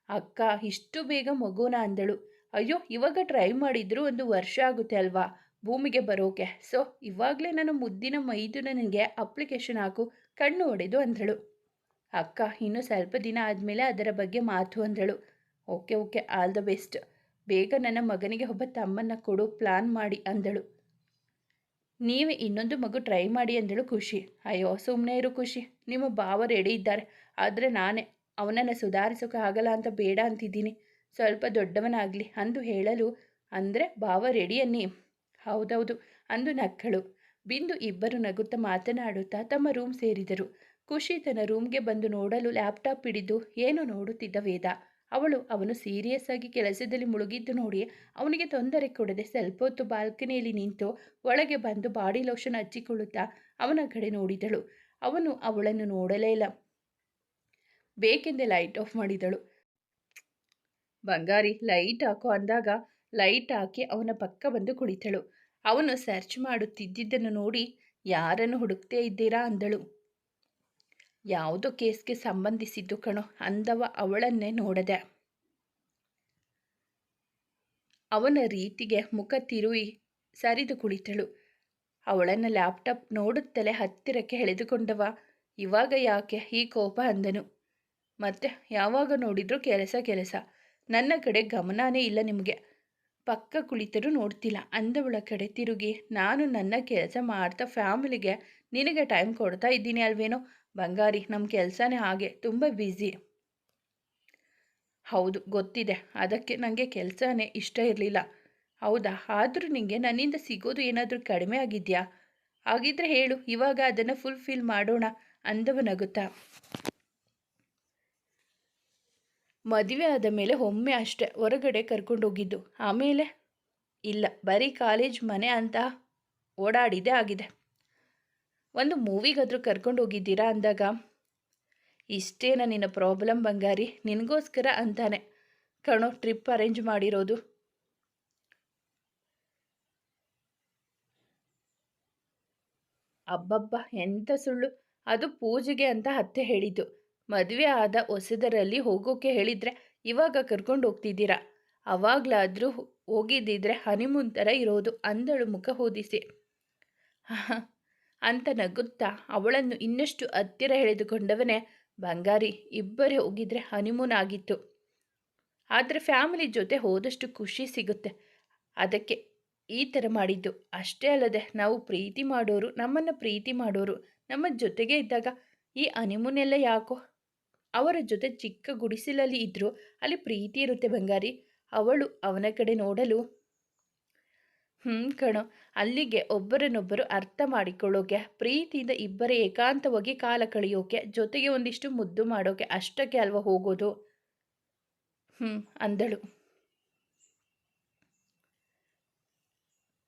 ಅಕ್ಕ, ಇಷ್ಟು ಬೇಗ ಮಗುನ ಅಂದಳು. ಅಯ್ಯೋ, ಇವಾಗ ಟ್ರೈ ಮಾಡಿದ್ರು ಒಂದು ವರ್ಷ ಆಗುತ್ತೆ ಅಲ್ವಾ? ಭೂಮಿಗೆ ಬರೋಕೆ. ಸೊ, ಇವಾಗಲೇ ನಾನು ಮುದ್ದಿನ ಮೈದು ನನಗೆ ಅಪ್ಲಿಕೇಶನ್ ಹಾಕು, ಕಣ್ಣು ಹೊಡೆದು ಅಂದಳು. ಅಕ್ಕ, ಇನ್ನು ಸ್ವಲ್ಪ ದಿನ ಆದಮೇಲೆ ಅದರ ಬಗ್ಗೆ ಮಾತು ಅಂದಳು. Okay okay, all the best. ಬೇಗ ನನ್ನ ಮಗನಿಗೆ ಒಬ್ಬ ತಮ್ಮನ್ನ ಕೊಡು, ಪ್ಲಾನ್ ಮಾಡಿ ಅಂದಳು. ನೀವೇ ಇನ್ನೊಂದು ಮಗು ಟ್ರೈ ಮಾಡಿ ಅಂದಳು ಖುಷಿ. ಅಯ್ಯೋ ಸುಮ್ಮನೆ ಇರು ಖುಷಿ. ನಿಮ್ಮ ಭಾವ ರೆಡಿ ಇದ್ದಾರೆ. ಆದರೆ ನಾನೇ ಅವನನ್ನು ಸುಧಾರಿಸೋಕೆ ಆಗಲ್ಲ ಅಂತ ಬೇಡ ಅಂತಿದ್ದೀನಿ. ಸ್ವಲ್ಪ ದೊಡ್ಡವನಾಗಲಿ ಅಂದು ಹೇಳಲು, ಅಂದರೆ ಭಾವ ರೆಡಿ ಅನ್ನಿ? ಹೌದೌದು ಅಂದು ನಕ್ಕಳು. ಬಿಂದು ಇಬ್ಬರು ನಗುತ್ತಾ ಮಾತನಾಡುತ್ತಾ ತಮ್ಮ ರೂಮ್ ಸೇರಿದರು. ಖುಷಿ ತನ್ನ ರೂಮ್ಗೆ ಬಂದು ನೋಡಲು ಲ್ಯಾಪ್ಟಾಪ್ ಹಿಡಿದು ಏನು ನೋಡುತ್ತಿದ್ದ ವೇದ. ಅವಳು ಅವನು ಸೀರಿಯಸ್ ಆಗಿ ಕೆಲಸದಲ್ಲಿ ಮುಳುಗಿದ್ದು ನೋಡಿ ಅವನಿಗೆ ತೊಂದರೆ ಕೊಡದೆ ಸ್ವಲ್ಪ ಹೊತ್ತು ಬಾಲ್ಕನಿಯಲ್ಲಿ ನಿಂತು ಒಳಗೆ ಬಂದು ಬಾಡಿ ಲೋಷನ್ ಹಚ್ಚಿಕೊಳ್ಳುತ್ತಾ ಅವನ ಕಡೆ ನೋಡಿದಳು. ಅವನು ಅವಳನ್ನು ನೋಡಲೇ ಇಲ್ಲ. ಬೇಕೆಂದೇ ಲೈಟ್ ಆಫ್ ಮಾಡಿದಳು. ಬಂಗಾರಿ, ಲೈಟ್ ಹಾಕೋ ಅಂದಾಗ ಲೈಟ್ ಹಾಕಿ ಅವನ ಪಕ್ಕ ಬಂದು ಕುಳಿತಳು. ಅವನು ಸರ್ಚ್ ಮಾಡುತ್ತಿದ್ದುದನ್ನು ನೋಡಿ, ಯಾರನ್ನು ಹುಡುಕ್ತೇ ಇದ್ದೀರಾ? ಅಂದಳು. ಯಾವುದೋ ಕೇಸ್ಗೆ ಸಂಬಂಧಿಸಿದ್ದು ಕಣೋ ಅಂದವ ಅವಳನ್ನೇ ನೋಡದೆ. ಅವನ ರೀತಿಗೆ ಮುಖ ತಿರುವಿ ಸರಿದು ಕುಳಿತಳು. ಅವಳನ್ನು ಲ್ಯಾಪ್ಟಾಪ್ ನೋಡುತ್ತಲೇ ಹತ್ತಿರಕ್ಕೆ ಎಳೆದುಕೊಂಡವ. ಇವಾಗ ಯಾಕೆ ಈ ಕೋಪ ಅಂದನು. ಮತ್ತೆ ಯಾವಾಗ ನೋಡಿದ್ರೂ ಕೆಲಸ ಕೆಲಸ. ನನ್ನ ಕಡೆ ಗಮನನೇ ಇಲ್ಲ ನಿಮಗೆ. ಪಕ್ಕ ಕುಳಿತರೂ ನೋಡ್ತಿಲ್ಲ. ಅಂದವಳ ಕಡೆ ತಿರುಗಿ, ನಾನು ನನ್ನ ಕೆಲಸ ಮಾಡ್ತಾ ಫ್ಯಾಮಿಲಿಗೆ ನಿನಗೆ ಟೈಮ್ ಕೊಡ್ತಾ ಇದ್ದೀನಿ ಅಲ್ವೇನೋ? ಬಂಗಾರಿ ನಮ್ಮ ಕೆಲಸನೇ ಹಾಗೆ, ತುಂಬ ಬ್ಯುಸಿ ಹೌದು, ಗೊತ್ತಿದೆ. ಅದಕ್ಕೆ ನನಗೆ ಕೆಲಸನೇ ಇಷ್ಟ ಇರಲಿಲ್ಲ. ಹೌದಾ? ಆದರೂ ನಿಮಗೆ ನನ್ನಿಂದ ಸಿಗೋದು ಏನಾದರೂ ಕಡಿಮೆ ಆಗಿದೆಯಾ? ಹಾಗಿದ್ರೆ ಹೇಳು, ಇವಾಗ ಅದನ್ನು ಫುಲ್ಫಿಲ್ ಮಾಡೋಣ ಅಂದವ ನಗುತ್ತಾ ಮದುವೆ ಆದ ಮೇಲೆ ಒಮ್ಮೆ ಅಷ್ಟೇ, ಹೊರಗಡೆ ಕರ್ಕೊಂಡೋಗಿದ್ದು ಆಮೇಲೆ ಇಲ್ಲ, ಬರೀ ಕಾಲೇಜ್ ಮನೆ ಅಂತ ಓಡಾಡಿದೆ ಆಗಿದೆ. ಒಂದು ಮೂವಿಗಾದರೂ ಕರ್ಕೊಂಡು ಹೋಗಿದ್ದೀರಾ ಅಂದಾಗ? ಇಷ್ಟೇನ ನಿನ್ನ ಪ್ರಾಬ್ಲಮ್ ಬಂಗಾರಿ? ನಿನಗೋಸ್ಕರ ಅಂತಾನೆ. ಕಣೋ ಟ್ರಿಪ್ ಅರೇಂಜ್ ಮಾಡಿರೋದು. ಅಬ್ಬಬ್ಬ ಎಂಥ ಸುಳ್ಳು. ಅದು ಪೂಜೆಗೆ ಅಂತ ಅತ್ತೆ ಹೇಳಿದ್ದು. ಮದುವೆ ಆದ ಹೊಸದರಲ್ಲಿ ಹೋಗೋಕೆ ಹೇಳಿದರೆ ಇವಾಗ ಕರ್ಕೊಂಡು ಹೋಗ್ತಿದ್ದೀರಾ? ಅವಾಗಲಾದರೂ ಹೋಗಿದ್ದಿದ್ರೆ ಹನಿಮೂನ್ ಥರ ಇರೋದು. ಅಂದಳು ಮುಖ ಹೋದಿಸಿ. ಅಂತ ನಗುತ್ತಾ ಅವಳನ್ನು ಇನ್ನಷ್ಟು ಹತ್ತಿರ ಎಳೆದುಕೊಂಡವನೇ, ಬಂಗಾರಿ, ಇಬ್ಬರೇ ಹೋಗಿದ್ರೆ ಹನಿಮೂನ್ ಆಗಿತ್ತು. ಆದರೆ ಫ್ಯಾಮಿಲಿ ಜೊತೆ ಹೋದಷ್ಟು ಖುಷಿ ಸಿಗುತ್ತೆ. ಅದಕ್ಕೆ ಈ ಥರ ಮಾಡಿದ್ದು. ಅಷ್ಟೇ ಅಲ್ಲದೆ ನಾವು ಪ್ರೀತಿ ಮಾಡೋರು, ನಮ್ಮನ್ನು ಪ್ರೀತಿ ಮಾಡೋರು, ನಮ್ಮ ಜೊತೆಗೆ ಇದ್ದಾಗ ಈ ಹನಿಮೂನೆಲ್ಲ ಯಾಕೋ? ಅವರ ಜೊತೆ ಚಿಕ್ಕ ಗುಡಿಸಲಲ್ಲಿ ಇದ್ದರೂ ಅಲ್ಲಿ ಪ್ರೀತಿ ಇರುತ್ತೆ ಬಂಗಾರಿ. ಅವಳು ಅವನ ಕಡೆ ನೋಡಲು ಹ್ಞೂ ಕಣೋ. ಅಲ್ಲಿಗೆ ಒಬ್ಬರನ್ನೊಬ್ಬರು ಅರ್ಥ ಮಾಡಿಕೊಳ್ಳೋಕೆ, ಪ್ರೀತಿಯಿಂದ ಇಬ್ಬರೇ ಏಕಾಂತವಾಗಿ ಕಾಲ ಕಳೆಯೋಕೆ, ಜೊತೆಗೆ ಒಂದಿಷ್ಟು ಮುದ್ದು ಮಾಡೋಕೆ ಅಷ್ಟಕ್ಕೆ ಅಲ್ವಾ ಹೋಗೋದು? ಹ್ಞೂ ಅಂದಳು.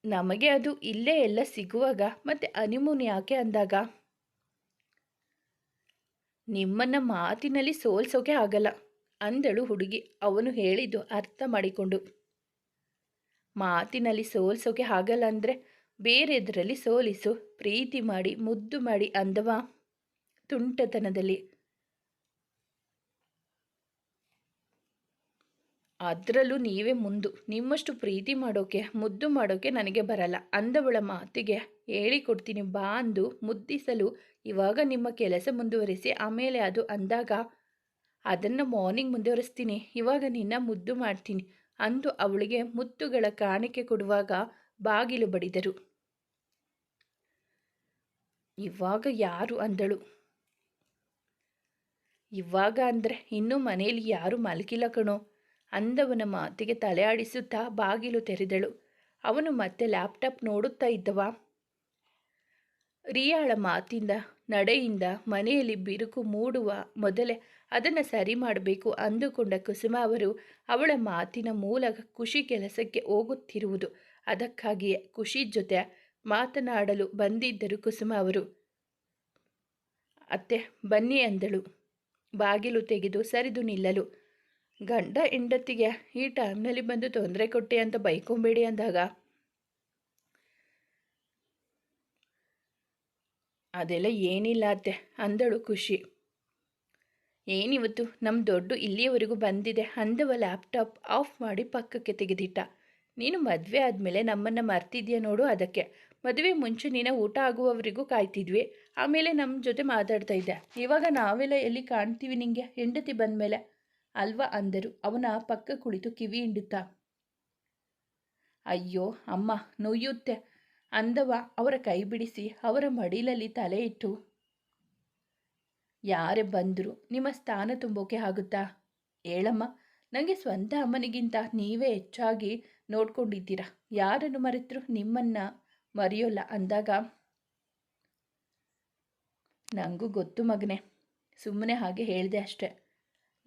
ನಮಗೆ ಅದು ಇಲ್ಲೇ ಎಲ್ಲ ಸಿಗುವಾಗ ಮತ್ತೆ ಅನಿಮೂನ್ ಯಾಕೆ ಅಂದಾಗ? ನಿಮ್ಮನ್ನ ಮಾತಿನಲ್ಲಿ ಸೋಲ್ಸೋಕೆ ಆಗಲ್ಲ, ಅಂದಳು ಹುಡುಗಿ. ಅವನು ಹೇಳಿದ್ದು ಅರ್ಥ ಮಾಡಿಕೊಂಡು. ಮಾತಿನಲ್ಲಿ ಸೋಲ್ಸೋಕೆ ಆಗಲ್ಲ ಅಂದರೆ ಬೇರೆದರಲ್ಲಿ ಸೋಲಿಸು, ಪ್ರೀತಿ ಮಾಡಿ, ಮುದ್ದು ಮಾಡಿ ಅಂದವ ತುಂಟತನದಲ್ಲಿ. ಅದರಲ್ಲೂ ನೀವೇ ಮುಂದು. ನಿಮ್ಮಷ್ಟು ಪ್ರೀತಿ ಮಾಡೋಕೆ, ಮುದ್ದು ಮಾಡೋಕೆ ನನಗೆ ಬರಲ್ಲ. ಅಂದವಳ ಮಾತಿಗೆ ಹೇಳಿಕೊಡ್ತೀನಿ ಬಾ ಅಂದು ಮುದ್ದಿಸಲು ಇವಾಗ ನಿಮ್ಮ ಕೆಲಸ ಮುಂದುವರಿಸಿ, ಆಮೇಲೆ ಅದು ಅಂದಾಗ ಅದನ್ನು ಮಾರ್ನಿಂಗ್ ಮುಂದುವರಿಸ್ತೀನಿ. ಇವಾಗ ನಿನ್ನ ಮುದ್ದು ಮಾಡ್ತೀನಿ. ಅಂದು ಅವಳಿಗೆ ಮುತ್ತುಗಳ ಕಾಣಿಕೆ ಕೊಡುವಾಗ ಬಾಗಿಲು ಬಡಿದರು. ಇವಾಗ ಯಾರು ಅಂದಳು? ಇವಾಗ ಅಂದರೆ ಇನ್ನೂ ಮನೆಯಲ್ಲಿ ಯಾರು ಮಲಗಿಲ್ಲ ಕಣೋ, ಅಂದವನ ಮಾತಿಗೆ ತಲೆ ಆಡಿಸುತ್ತಾ ಬಾಗಿಲು ತೆರೆದಳು. ಅವನು ಮತ್ತೆ ಲ್ಯಾಪ್ಟಾಪ್ ನೋಡುತ್ತಾ ಇದ್ದವ? ರಿಯಾಳ ಮಾತಿಂದ, ನಡೆಯಿಂದ ಮನೆಯಲ್ಲಿ ಬಿರುಕು ಮೂಡುವ ಮೊದಲೇ ಅದನ್ನು ಸರಿ ಮಾಡಬೇಕು ಅಂದುಕೊಂಡ ಕುಸುಮ ಅವರು ಅವಳ ಮಾತಿನ ಮೂಲಕ ಖುಷಿ ಕೆಲಸಕ್ಕೆ ಹೋಗುತ್ತಿರುವುದು. ಅದಕ್ಕಾಗಿಯೇ ಖುಷಿ ಜೊತೆ ಮಾತನಾಡಲು ಬಂದಿದ್ದರು ಕುಸುಮ ಅವರು. ಅತ್ತೆ, ಬನ್ನಿ ಅಂದಳು. ಬಾಗಿಲು ತೆಗೆದು ಸರಿದು ನಿಲ್ಲಲು. ಗಂಡ ಹೆಂಡತಿಗೆ ಈ ಟೈಮ್ನಲ್ಲಿ ಬಂದು ತೊಂದರೆ ಕೊಟ್ಟೆ ಅಂತ ಬೈಕೊಂಬೇಡಿ ಅಂದಾಗ? ಅದೆಲ್ಲ ಏನಿಲ್ಲ ಅತ್ತೆ, ಅಂದಳು ಖುಷಿ. ಏನಿವತ್ತು? ನಮ್ಮ ದೊಡ್ಡ ಇಲ್ಲಿಯವರೆಗೂ ಬಂದಿದೆ. ಅಂದವ ಲ್ಯಾಪ್ಟಾಪ್ ಆಫ್ ಮಾಡಿ ಪಕ್ಕಕ್ಕೆ ತೆಗೆದಿಟ್ಟ. ನೀನು ಮದುವೆ ಆದಮೇಲೆ ನಮ್ಮನ್ನು ಮರ್ತಿದ್ಯಾ ನೋಡು ಅದಕ್ಕೆ. ಮದುವೆ ಮುಂಚೆ ನೀನು ಊಟ ಆಗುವವರಿಗೂ ಕಾಯ್ತಿದ್ವಿ. ಆಮೇಲೆ ನಮ್ಮ ಜೊತೆ ಮಾತಾಡ್ತಾ ಇದ್ದೆ. ಇವಾಗ ನಾವೆಲ್ಲ ಎಲ್ಲಿ ಕಾಣ್ತೀವಿ ನಿಂಗೆ? ಹೆಂಡತಿ ಬಂದಮೇಲೆ? ಅಲ್ವಾ ಅಂದರು. ಅವನ ಪಕ್ಕ ಕುಳಿತು ಕಿವಿ ಹಿಂಡುತ್ತಾ. ಅಯ್ಯೋ, ಅಮ್ಮ, ನೋಯುತ್ತೆ. ಅಂದವ ಅವರ ಕೈ ಬಿಡಿಸಿ ಅವರ ಮಡಿಲಲ್ಲಿ ತಲೆ ಇಟ್ಟು ಯಾರೇ ಬಂದರು ನಿಮ್ಮ ಸ್ಥಾನ ತುಂಬೋಕೆ ಆಗುತ್ತಾ? ಹೇಳಮ್ಮ ನನಗೆ ಸ್ವಂತ ಅಮ್ಮನಿಗಿಂತ ನೀವೇ ಹೆಚ್ಚಾಗಿ ನೋಡ್ಕೊಂಡಿದ್ದೀರಾ? ಯಾರನ್ನು ಮರೆತರು ನಿಮ್ಮನ್ನ ಮರೆಯೋಲ್ಲ ಅಂದಾಗ? ನನಗೂ ಗೊತ್ತು ಮಗನೆ, ಸುಮ್ಮನೆ ಹಾಗೆ ಹೇಳಿದೆ ಅಷ್ಟೆ.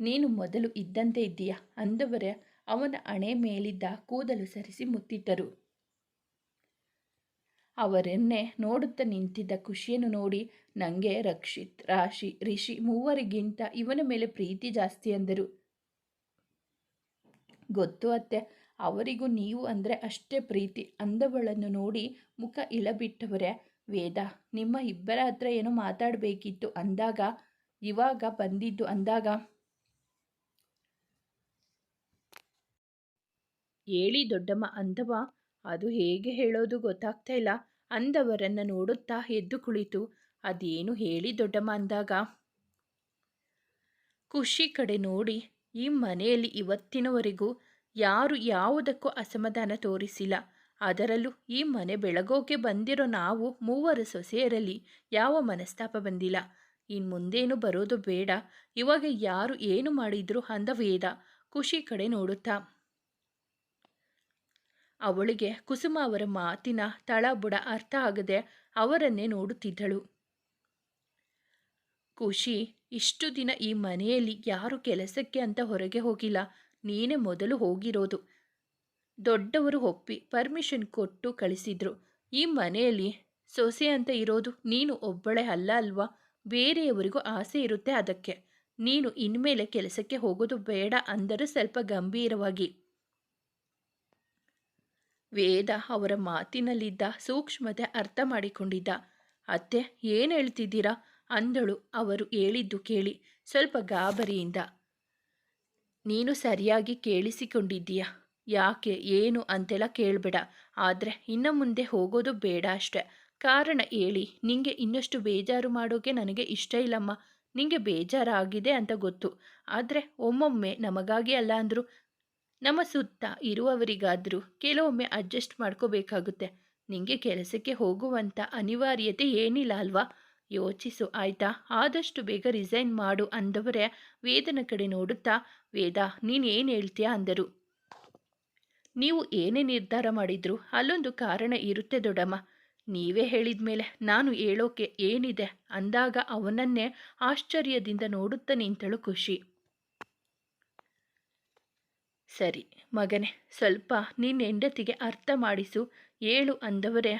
ನೀನು ಮೊದಲು ಇದ್ದಂತೆ ಇದ್ದೀಯ? ಅಂದವರೇ ಅವನ ಅಣೆ ಮೇಲಿದ್ದ ಕೂದಲು ಸರಿಸಿ ಮುತ್ತಿಟ್ಟರು. ಅವರನ್ನೇ ನೋಡುತ್ತಾ ನಿಂತಿದ್ದ ಖುಷಿಯನ್ನು ನೋಡಿ ನನಗೆ ರಕ್ಷಿತ್, ರಾಶಿ, ರಿಷಿ ಮೂವರಿಗಿಂತ ಇವನ ಮೇಲೆ ಪ್ರೀತಿ ಜಾಸ್ತಿ ಅಂದರು. ಗೊತ್ತು ಅತ್ತೆ, ಅವರಿಗೂ ನೀವು ಅಂದರೆ ಅಷ್ಟೇ ಪ್ರೀತಿ ಅಂದವಳನ್ನು ನೋಡಿ ಮುಖ ಇಳಬಿಟ್ಟವರೇ. ವೇದ, ನಿಮ್ಮ ಇಬ್ಬರ ಹತ್ರ ಏನೋ ಮಾತಾಡಬೇಕಿತ್ತು ಅಂದಾಗ, ಇವಾಗ ಬಂದಿದ್ದು ಅಂದಾಗ? ಹೇಳಿ ದೊಡ್ಡಮ್ಮ ಅಂದವ ಅದು ಹೇಗೆ ಹೇಳೋದು ಗೊತ್ತಾಗ್ತಾ ಇಲ್ಲ. ಅಂದವರನ್ನು ನೋಡುತ್ತಾ ಎದ್ದು ಕುಳಿತು, ಅದೇನು ಹೇಳಿ ದೊಡ್ಡಮ್ಮ ಅಂದಾಗ ಖುಷಿ ಕಡೆ ನೋಡಿ, ಈ ಮನೆಯಲ್ಲಿ ಇವತ್ತಿನವರೆಗೂ ಯಾರು ಯಾವುದಕ್ಕೂ ಅಸಮಾಧಾನ ತೋರಿಸಿಲ್ಲ. ಅದರಲ್ಲೂ ಈ ಮನೆ ಬೆಳಗೋಕೆ ಬಂದಿರೋ ನಾವು ಮೂವರು ಸೊಸೆಯರಲ್ಲಿ ಯಾವ ಮನಸ್ತಾಪ ಬಂದಿಲ್ಲ. ಇನ್ನು ಮುಂದೇನು ಬರೋದು ಬೇಡ. ಇವಾಗ ಯಾರು ಏನು ಮಾಡಿದ್ರು ಅಂದ ವೇದ. ಖುಷಿ ಕಡೆ ನೋಡುತ್ತಾ ಅವಳಿಗೆ ಕುಸುಮ ಅವರ ಮಾತಿನ ತಳಬುಡ ಅರ್ಥ ಆಗದೆ ಅವರನ್ನೇ ನೋಡುತ್ತಿದ್ದಳು. ಖುಷಿ, ಇಷ್ಟು ದಿನ ಈ ಮನೆಯಲ್ಲಿ ಯಾರು ಕೆಲಸಕ್ಕೆ ಅಂತ ಹೊರಗೆ ಹೋಗಿಲ್ಲ. ನೀನೇ ಮೊದಲು ಹೋಗಿರೋದು. ದೊಡ್ಡವರು ಒಪ್ಪಿ ಪರ್ಮಿಷನ್ ಕೊಟ್ಟು ಕಳಿಸಿದ್ರು. ಈ ಮನೆಯಲ್ಲಿ ಸೊಸೆ ಅಂತ ಇರೋದು ನೀನು ಒಬ್ಬಳೆ ಅಲ್ಲ ಅಲ್ವಾ? ಬೇರೆಯವರಿಗೂ ಆಸೆ ಇರುತ್ತೆ ಅದಕ್ಕೆ. ನೀನು ಇನ್ಮೇಲೆ ಕೆಲಸಕ್ಕೆ ಹೋಗೋದು ಬೇಡ ಅಂದರೆ ಸ್ವಲ್ಪ ಗಂಭೀರವಾಗಿ. ವೇದ ಅವರ ಮಾತಿನಲ್ಲಿದ್ದ ಸೂಕ್ಷ್ಮತೆ ಅರ್ಥ ಮಾಡಿಕೊಂಡಿದ್ದ. ಅತ್ತೆ, ಏನು ಹೇಳ್ತಿದ್ದೀರಾ? ಅಂದಳು ಅವರು ಹೇಳಿದ್ದು ಕೇಳಿ ಸ್ವಲ್ಪ ಗಾಬರಿಯಿಂದ. ನೀನು ಸರಿಯಾಗಿ ಕೇಳಿಸಿಕೊಂಡಿದ್ದೀಯ? ಯಾಕೆ, ಏನು ಅಂತೆಲ್ಲ ಕೇಳಬೇಡ. ಆದರೆ ಇನ್ನು ಮುಂದೆ ಹೋಗೋದು ಬೇಡ ಅಷ್ಟೆ. ಕಾರಣ ಹೇಳಿ, ನಿಂಗೆ ಇನ್ನಷ್ಟು ಬೇಜಾರು ಮಾಡೋಕೆ ನನಗೆ ಇಷ್ಟ ಇಲ್ಲಮ್ಮ. ನಿಂಗೆ ಬೇಜಾರಾಗಿದೆ ಅಂತ ಗೊತ್ತು. ಆದರೆ ಒಮ್ಮೊಮ್ಮೆ ನಮಗಾಗಿ ಅಲ್ಲ ಅಂದರೂ ನಮ್ಮ ಸುತ್ತ ಇರುವವರಿಗಾದರೂ ಕೆಲವೊಮ್ಮೆ ಅಡ್ಜಸ್ಟ್ ಮಾಡ್ಕೋಬೇಕಾಗುತ್ತೆ. ನಿಮಗೆ ಕೆಲಸಕ್ಕೆ ಹೋಗುವಂಥ ಅನಿವಾರ್ಯತೆ ಏನಿಲ್ಲ ಅಲ್ವಾ? ಯೋಚಿಸು, ಆಯ್ತಾ? ಆದಷ್ಟು ಬೇಗ ರಿಸೈನ್ ಮಾಡು ಅಂದವರೇ ವೇದನ ಕಡೆ ನೋಡುತ್ತಾ, ವೇದ, ನೀನು ಏನು ಹೇಳ್ತೀಯಾ ಅಂದರು. ನೀವು ಏನೇ ನಿರ್ಧಾರ ಮಾಡಿದ್ರು ಅಲ್ಲೊಂದು ಕಾರಣ ಇರುತ್ತೆ ದೊಡಮ್ಮ ನೀವೇ ಹೇಳಿದ ಮೇಲೆ ನಾನು ಹೇಳೋಕೆ ಏನಿದೆ? ಅಂದಾಗ ಅವನನ್ನೇ ಆಶ್ಚರ್ಯದಿಂದ ನೋಡುತ್ತಾ ನಿಂತಳು ಖುಷಿ. ಸರಿ, ಮಗನೆ, ಸ್ವಲ್ಪ ನಿನ್ನ ಹೆಂಡತಿಗೆ ಅರ್ಥ ಮಾಡಿಸು, ಏಳು ಅಂದವರೇ.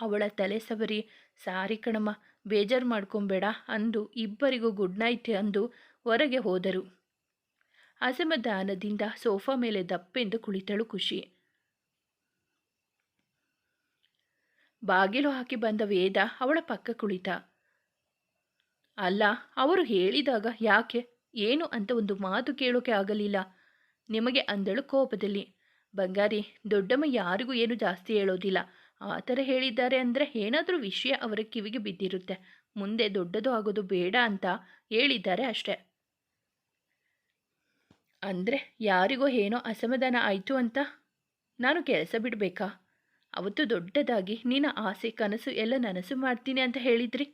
ಅವಳ ತಲೆ ಸವರಿ, ಸಾರಿ ಕಣಮ್ಮ, ಬೇಜಾರು ಮಾಡ್ಕೊಂಬೇಡ ಅಂದು ಇಬ್ಬರಿಗೂ ಗುಡ್ ನೈಟ್ ಅಂದು ಹೊರಗೆ ಹೋದರು. ಅಸಮಾಧಾನದಿಂದ ಸೋಫಾ ಮೇಲೆ ದಪ್ಪೆಂದು ಕುಳಿತಳು ಖುಷಿ. ಬಾಗಿಲು ಹಾಕಿ ಬಂದ ವೇದ ಅವಳ ಪಕ್ಕ ಕುಳಿತ. ಅಲ್ಲ, ಅವರು ಹೇಳಿದಾಗ ಯಾಕೆ? ಏನು ಅಂತ ಒಂದು ಮಾತು ಕೇಳೋಕೆ ಆಗಲಿಲ್ಲ. ನಿಮಗೆ ಅಂದಳು ಕೋಪದಲ್ಲಿ. ಬಂಗಾರಿ, ದೊಡ್ಡಮ್ಮ ಯಾರಿಗೂ ಏನು ಜಾಸ್ತಿ ಹೇಳೋದಿಲ್ಲ. ಆ ಥರ ಹೇಳಿದ್ದಾರೆ ಅಂದರೆ ಏನಾದರೂ ವಿಷಯ ಅವರ ಕಿವಿಗೆ ಬಿದ್ದಿರುತ್ತೆ. ಮುಂದೆ ದೊಡ್ಡದು ಆಗೋದು ಬೇಡ ಅಂತ ಹೇಳಿದ್ದಾರೆ ಅಷ್ಟೆ. ಅಂದರೆ ಯಾರಿಗೋ ಏನೋ ಅಸಮಾಧಾನ ಆಯಿತು ಅಂತ ನಾನು ಕೆಲಸ ಬಿಡಬೇಕಾ? ಅವತ್ತು ದೊಡ್ಡದಾಗಿ ನಿನ್ನ ಆಸೆ, ಕನಸು ಎಲ್ಲ ನನಸು ಮಾಡ್ತೀನಿ ಅಂತ ಹೇಳಿದ್ರಿ?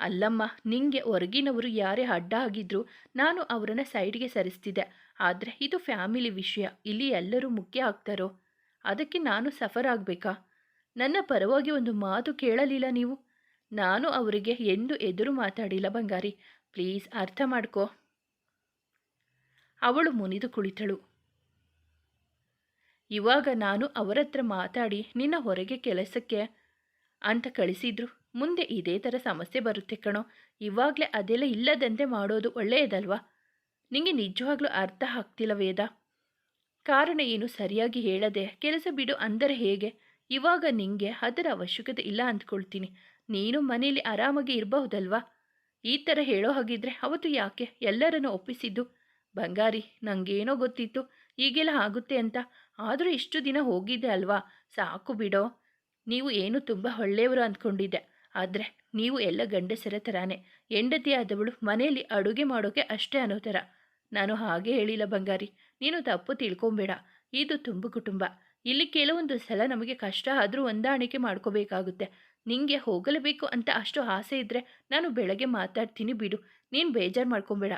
ಅಲ್ಲಮ್ಮ, ನಿಂಗೆ ಹೊರಗಿನವರು ಯಾರೇ ಅಡ್ಡ ಆಗಿದ್ರು ನಾನು ಅವರನ್ನು ಸೈಡ್ಗೆ ಸರಿಸ್ತಿದ್ದೆ. ಆದರೆ ಇದು ಫ್ಯಾಮಿಲಿ ವಿಷಯ. ಇಲ್ಲಿ ಎಲ್ಲರೂ ಮುಖ್ಯ ಆಗ್ತಾರೋ? ಅದಕ್ಕೆ ನಾನು ಸಫರ್ ಆಗಬೇಕಾ? ನನ್ನ ಪರವಾಗಿ ಒಂದು ಮಾತು ಕೇಳಲಿಲ್ಲ ನೀವು? ನಾನು ಅವರಿಗೆ ಎಂದು ಎದುರು ಮಾತಾಡಿಲ್ಲ ಬಂಗಾರಿ. ಪ್ಲೀಸ್ ಅರ್ಥ ಮಾಡ್ಕೋ. ಅವಳು ಮುನಿದು ಕುಳಿತಳು. ಇವಾಗ ನಾನು ಅವರತ್ರ ಮಾತಾಡಿ ನಿನ್ನ ಹೊರಗೆ ಕೆಲಸಕ್ಕೆ ಅಂತ ಕಳಿಸಿದ್ರು. ಮುಂದೆ ಇದೇ ಥರ ಸಮಸ್ಯೆ ಬರುತ್ತೆ ಕಣೋ. ಇವಾಗಲೇ ಅದೆಲ್ಲ ಇಲ್ಲದಂತೆ ಮಾಡೋದು ಒಳ್ಳೆಯದಲ್ವಾ? ನಿಂಗೆ ನಿಜವಾಗ್ಲೂ ಅರ್ಥ ಆಗ್ತಿಲ್ಲ ವೇದ. ಕಾರಣ ಏನು ಸರಿಯಾಗಿ ಹೇಳದೆ? ಕೆಲಸ ಬಿಡು ಅಂದರೆ ಹೇಗೆ? ಇವಾಗ ನಿಂಗೆ ಅದರ ಅವಶ್ಯಕತೆ ಇಲ್ಲ ಅಂದ್ಕೊಳ್ತೀನಿ. ನೀನು ಮನೇಲಿ ಆರಾಮಾಗಿ ಇರಬಹುದಲ್ವಾ? ಈ ಥರ ಹೇಳೋ ಹಾಗಿದ್ರೆ ಅವತ್ತು ಯಾಕೆ ಎಲ್ಲರನ್ನು ಒಪ್ಪಿಸಿದ್ದು? ಬಂಗಾರಿ ನನಗೇನೋ ಗೊತ್ತಿತ್ತು. ಈಗೆಲ್ಲ ಆಗುತ್ತೆ ಅಂತ. ಆದರೂ ಇಷ್ಟು ದಿನ ಹೋಗಿದ್ದೆ ಅಲ್ವಾ? ಸಾಕು ಬಿಡೋ. ನೀವು ಏನು ತುಂಬ ಒಳ್ಳೆಯವರು ಅಂದ್ಕೊಂಡಿದ್ದೆ. ಆದರೆ ನೀವು ಎಲ್ಲ ಗಂಡಸರ ಥರಾನೇ. ಹೆಂಡತಿ ಆದವಳು ಮನೆಯಲ್ಲಿ ಅಡುಗೆ ಮಾಡೋಕೆ ಅಷ್ಟೇ ಅನ್ನೋ ಥರ. ನಾನು ಹಾಗೆ ಹೇಳಿಲ್ಲ ಬಂಗಾರಿ. ನೀನು ತಪ್ಪು ತಿಳ್ಕೊಂಬೇಡ. ಇದು ತುಂಬು ಕುಟುಂಬ. ಇಲ್ಲಿ ಕೆಲವೊಂದು ಸಲ ನಮಗೆ ಕಷ್ಟ ಆದರೂ ಹೊಂದಾಣಿಕೆ ಮಾಡ್ಕೋಬೇಕಾಗುತ್ತೆ. ನಿಂಗೆ ಹೋಗಲೇಬೇಕು ಅಂತ ಅಷ್ಟು ಆಸೆ ಇದ್ದರೆ ನಾನು ಬೆಳಗ್ಗೆ ಮಾತಾಡ್ತೀನಿ ಬಿಡು. ನೀನು ಬೇಜಾರು ಮಾಡ್ಕೊಬೇಡ.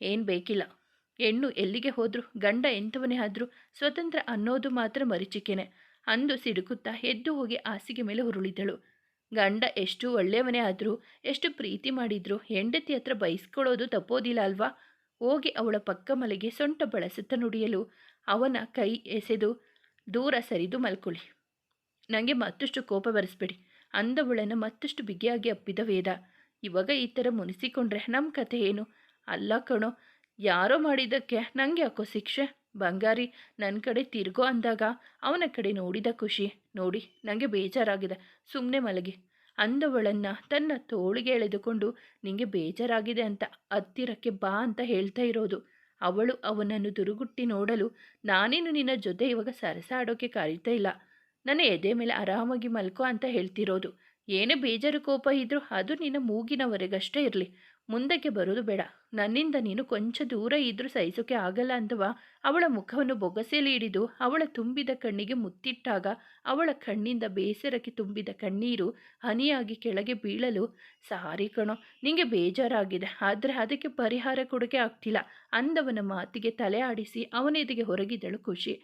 ಏನು ಬೇಕಿಲ್ಲ. ಹೆಣ್ಣು ಎಲ್ಲಿಗೆ ಹೋದರೂ, ಗಂಡ ಎಂಥವನೇ ಆದರೂ ಸ್ವತಂತ್ರ ಅನ್ನೋದು ಮಾತ್ರ ಮರಿಚಿಕೆನೆ. ಅಂದು ಸಿಡುಕುತ್ತಾ ಎದ್ದು ಹೋಗಿ ಹಾಸಿಗೆ ಮೇಲೆ ಉರುಳಿದಳು. ಗಂಡ ಎಷ್ಟು ಒಳ್ಳೆಯವನೇ ಆದರೂ, ಎಷ್ಟು ಪ್ರೀತಿ ಮಾಡಿದ್ರು ಹೆಂಡತಿ ಹತ್ರ ಬಯಸ್ಕೊಳ್ಳೋದು ತಪ್ಪೋದಿಲ್ಲ ಅಲ್ವಾ? ಹೋಗಿ ಅವಳ ಪಕ್ಕ ಮಲೆಗೆ ಸೊಂಟ ಬಳಸುತ್ತ ನುಡಿಯಲು ಅವನ ಕೈ ಎಸೆದು ದೂರ ಸರಿದು ಮಲ್ಕೊಳ್ಳಿ. ನನಗೆ ಮತ್ತಷ್ಟು ಕೋಪ ಬರೆಸ್ಬೇಡಿ. ಅಂದವಳನ್ನು ಮತ್ತಷ್ಟು ಬಿಗಿಯಾಗಿ ಅಪ್ಪಿದ ವೇದ. ಇವಾಗ ಈ ಥರ ಮುನಿಸಿಕೊಂಡ್ರೆ ನಮ್ಮ ಕಥೆ ಏನು? ಅಲ್ಲ ಕಣೋ, ಯಾರೋ ಮಾಡಿದ್ದಕ್ಕೆ ನನಗೆ ಯಾಕೋ ಶಿಕ್ಷೆ? ಬಂಗಾರಿ ನನ್ನ ಕಡೆ ತಿರ್ಗೋ ಅಂದಾಗ ಅವನ ಕಡೆ ನೋಡಿದ ಖುಷಿ. ನೋಡಿ ನನಗೆ ಬೇಜಾರಾಗಿದೆ. ಸುಮ್ಮನೆ ಮಲಗಿ. ಅಂದವಳನ್ನು ತನ್ನ ತೋಳಿಗೆ ಎಳೆದುಕೊಂಡು, ನಿಂಗೆ ಬೇಜಾರಾಗಿದೆ ಅಂತ ಹತ್ತಿರಕ್ಕೆ ಬಾ ಅಂತ ಹೇಳ್ತಾ ಇರೋದು. ಅವಳು ಅವನನ್ನು ದುರುಗುಟ್ಟಿ ನೋಡಲು ನಾನೇನು ನಿನ್ನ ಜೊತೆ ಇವಾಗ ಸರಸಾಡೋಕೆ ಕರೀತಾ ಇಲ್ಲ. ನನ್ನ ಎದೆ ಮೇಲೆ ಆರಾಮಾಗಿ ಮಲ್ಕೋ ಅಂತ ಹೇಳ್ತಿರೋದು. ಏನೇ ಬೇಜಾರು ಕೋಪ ಇದ್ರೂ ಅದು ನಿನ್ನ ಮೂಗಿನವರೆಗಷ್ಟೇ ಇರಲಿ. ಮುಂದಕ್ಕೆ ಬರೋದು ಬೇಡ. ನನ್ನಿಂದ ನೀನು ಕೊಂಚ ದೂರ ಇದ್ರೂ ಸಹಿಸೋಕೆ ಆಗಲ್ಲ ಅಂತವ. ಅವಳ ಮುಖವನ್ನು ಬೊಗಸೆಯಲ್ಲಿ ಹಿಡಿದು ಅವಳ ತುಂಬಿದ ಕಣ್ಣಿಗೆ ಮುತ್ತಿಟ್ಟಾಗ ಅವಳ ಕಣ್ಣಿಂದ ಬೇಸರಕ್ಕೆ ತುಂಬಿದ ಕಣ್ಣೀರು ಹನಿಯಾಗಿ ಕೆಳಗೆ ಬೀಳಲು, ಸಾರಿ ಕಣೋ, ನಿಂಗೆ ಬೇಜಾರಾಗಿದೆ. ಆದರೆ ಅದಕ್ಕೆ ಪರಿಹಾರ ಕೊಡೋಕೆ ಆಗ್ತಿಲ್ಲ. ಅಂದವನ ಮಾತಿಗೆ ತಲೆ ಆಡಿಸಿ ಅವನೆದಿಗೆ ಹೊರಗಿದಳು ಖುಷಿ.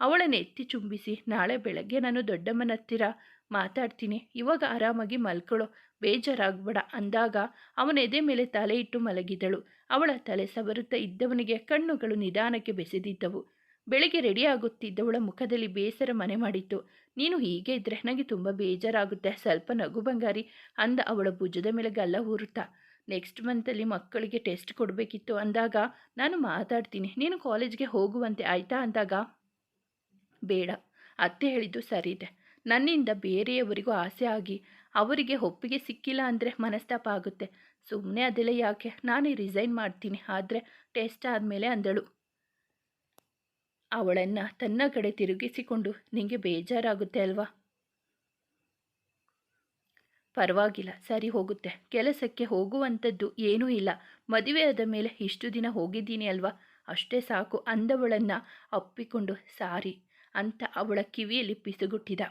ಅವಳನ್ನು ಎತ್ತಿ ಚುಂಬಿಸಿ, ನಾಳೆ ಬೆಳಗ್ಗೆ ನಾನು ದೊಡ್ಡಮ್ಮನ ಹತ್ತಿರ ಮಾತಾಡ್ತೀನಿ. ಇವಾಗ ಆರಾಮಾಗಿ ಮಲ್ಕೊಳ್ಳೋ ಬೇಜಾರಾಗ್ಬೇಡ ಅಂದಾಗ ಅವನ ಎದೆ ಮೇಲೆ ತಲೆ ಇಟ್ಟು ಮಲಗಿದಳು. ಅವಳ ತಲೆ ಸವರುತ್ತಾ ಇದ್ದವನಿಗೆ ಕಣ್ಣುಗಳು ನಿಧಾನಕ್ಕೆ ಬೆಸೆದಿದ್ದವು. ಬೆಳಿಗ್ಗೆ ರೆಡಿಯಾಗುತ್ತಿದ್ದವಳ ಮುಖದಲ್ಲಿ ಬೇಸರ ಮನೆ ಮಾಡಿತ್ತು. ನೀನು ಹೀಗೆ ಇದ್ದರೆ ನನಗೆ ತುಂಬ ಬೇಜಾರಾಗುತ್ತೆ, ಸ್ವಲ್ಪ ನಗು ಬಂಗಾರಿ ಅಂದ ಅವಳ ಭುಜದ ಮೇಲೆ ಗಲ್ಲ ಊರುತ್ತಾ. ನೆಕ್ಸ್ಟ್ ಮಂತಲ್ಲಿ ಮಕ್ಕಳಿಗೆ ಟೆಸ್ಟ್ ಕೊಡಬೇಕಿತ್ತು ಅಂದಾಗ ನಾನು ಮಾತಾಡ್ತೀನಿ, ನೀನು ಕಾಲೇಜ್ಗೆ ಹೋಗುವಂತೆ ಆಯಿತಾ ಅಂದಾಗ. ಬೇಡ, ಅತ್ತೆ ಹೇಳಿದ್ದು ಸರಿ ಇದೆ ನನ್ನಿಂದ ಬೇರೆಯವರಿಗೂ ಆಸೆ ಆಗಿ ಅವರಿಗೆ ಒಪ್ಪಿಗೆ ಸಿಕ್ಕಿಲ್ಲ ಅಂದರೆ ಮನಸ್ತಾಪ ಆಗುತ್ತೆ. ಸುಮ್ಮನೆ ಅದೆಲ್ಲ ಯಾಕೆ? ನಾನೇ ರಿಸೈನ್ ಮಾಡ್ತೀನಿ. ಆದರೆ ಟೆಸ್ಟ್ ಆದಮೇಲೆ ಅಂದಳು. ಅವಳನ್ನು ತನ್ನ ಕಡೆ ತಿರುಗಿಸಿಕೊಂಡು ನಿಮಗೆ ಬೇಜಾರಾಗುತ್ತೆ ಅಲ್ವಾ? ಪರವಾಗಿಲ್ಲ. ಸರಿ ಹೋಗುತ್ತೆ. ಕೆಲಸಕ್ಕೆ ಹೋಗುವಂಥದ್ದು ಏನೂ ಇಲ್ಲ. ಮದುವೆ ಆದ ಮೇಲೆ ಇಷ್ಟು ದಿನ ಹೋಗಿದ್ದೀನಿ ಅಲ್ವಾ? ಅಷ್ಟೇ ಸಾಕು. ಅಂದವಳನ್ನು ಅಪ್ಪಿಕೊಂಡು, ಸಾರಿ ಅಂತ ಅವಳ ಕಿವಿಯಲ್ಲಿ ಪಿಸುಗುಟ್ಟಿದ.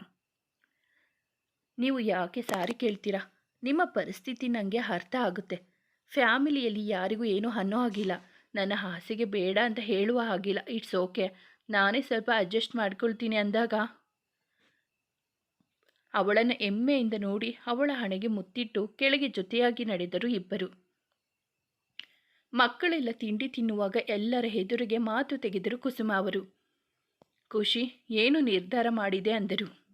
ನೀವು ಯಾಕೆ ಸಾರಿ ಕೇಳ್ತೀರಾ? ನಿಮ್ಮ ಪರಿಸ್ಥಿತಿ ನನಗೆ ಅರ್ಥ ಆಗುತ್ತೆ. ಫ್ಯಾಮಿಲಿಯಲ್ಲಿ ಯಾರಿಗೂ ಏನೂ ಅನ್ನೋ ಆಗಿಲ್ಲ ನನ್ನ ಹಾಸಿಗೆ ಬೇಡ ಅಂತ ಹೇಳುವ ಆಗಿಲ್ಲ ಇಟ್ಸ್ ಓಕೆ ನಾನೇ ಸ್ವಲ್ಪ ಅಡ್ಜಸ್ಟ್ ಮಾಡ್ಕೊಳ್ತೀನಿ ಅಂದಾಗ. ಅವಳನ್ನು ಎಮ್ಮೆಯಿಂದ ನೋಡಿ ಅವಳ ಹಣೆಗೆ ಮುತ್ತಿಟ್ಟು ಕೆಳಗೆ ಜೊತೆಯಾಗಿ ನಡೆದರು ಇಬ್ಬರು. ಮಕ್ಕಳೆಲ್ಲ ತಿಂಡಿ ತಿನ್ನುವಾಗ ಎಲ್ಲರ ಎದುರಿಗೆ ಮಾತು ತೆಗೆದರು ಕುಸುಮ ಅವರು. ಖುಷಿ, ಏನು ನಿರ್ಧಾರ ಮಾಡಿದೆ? ಅಂದರು.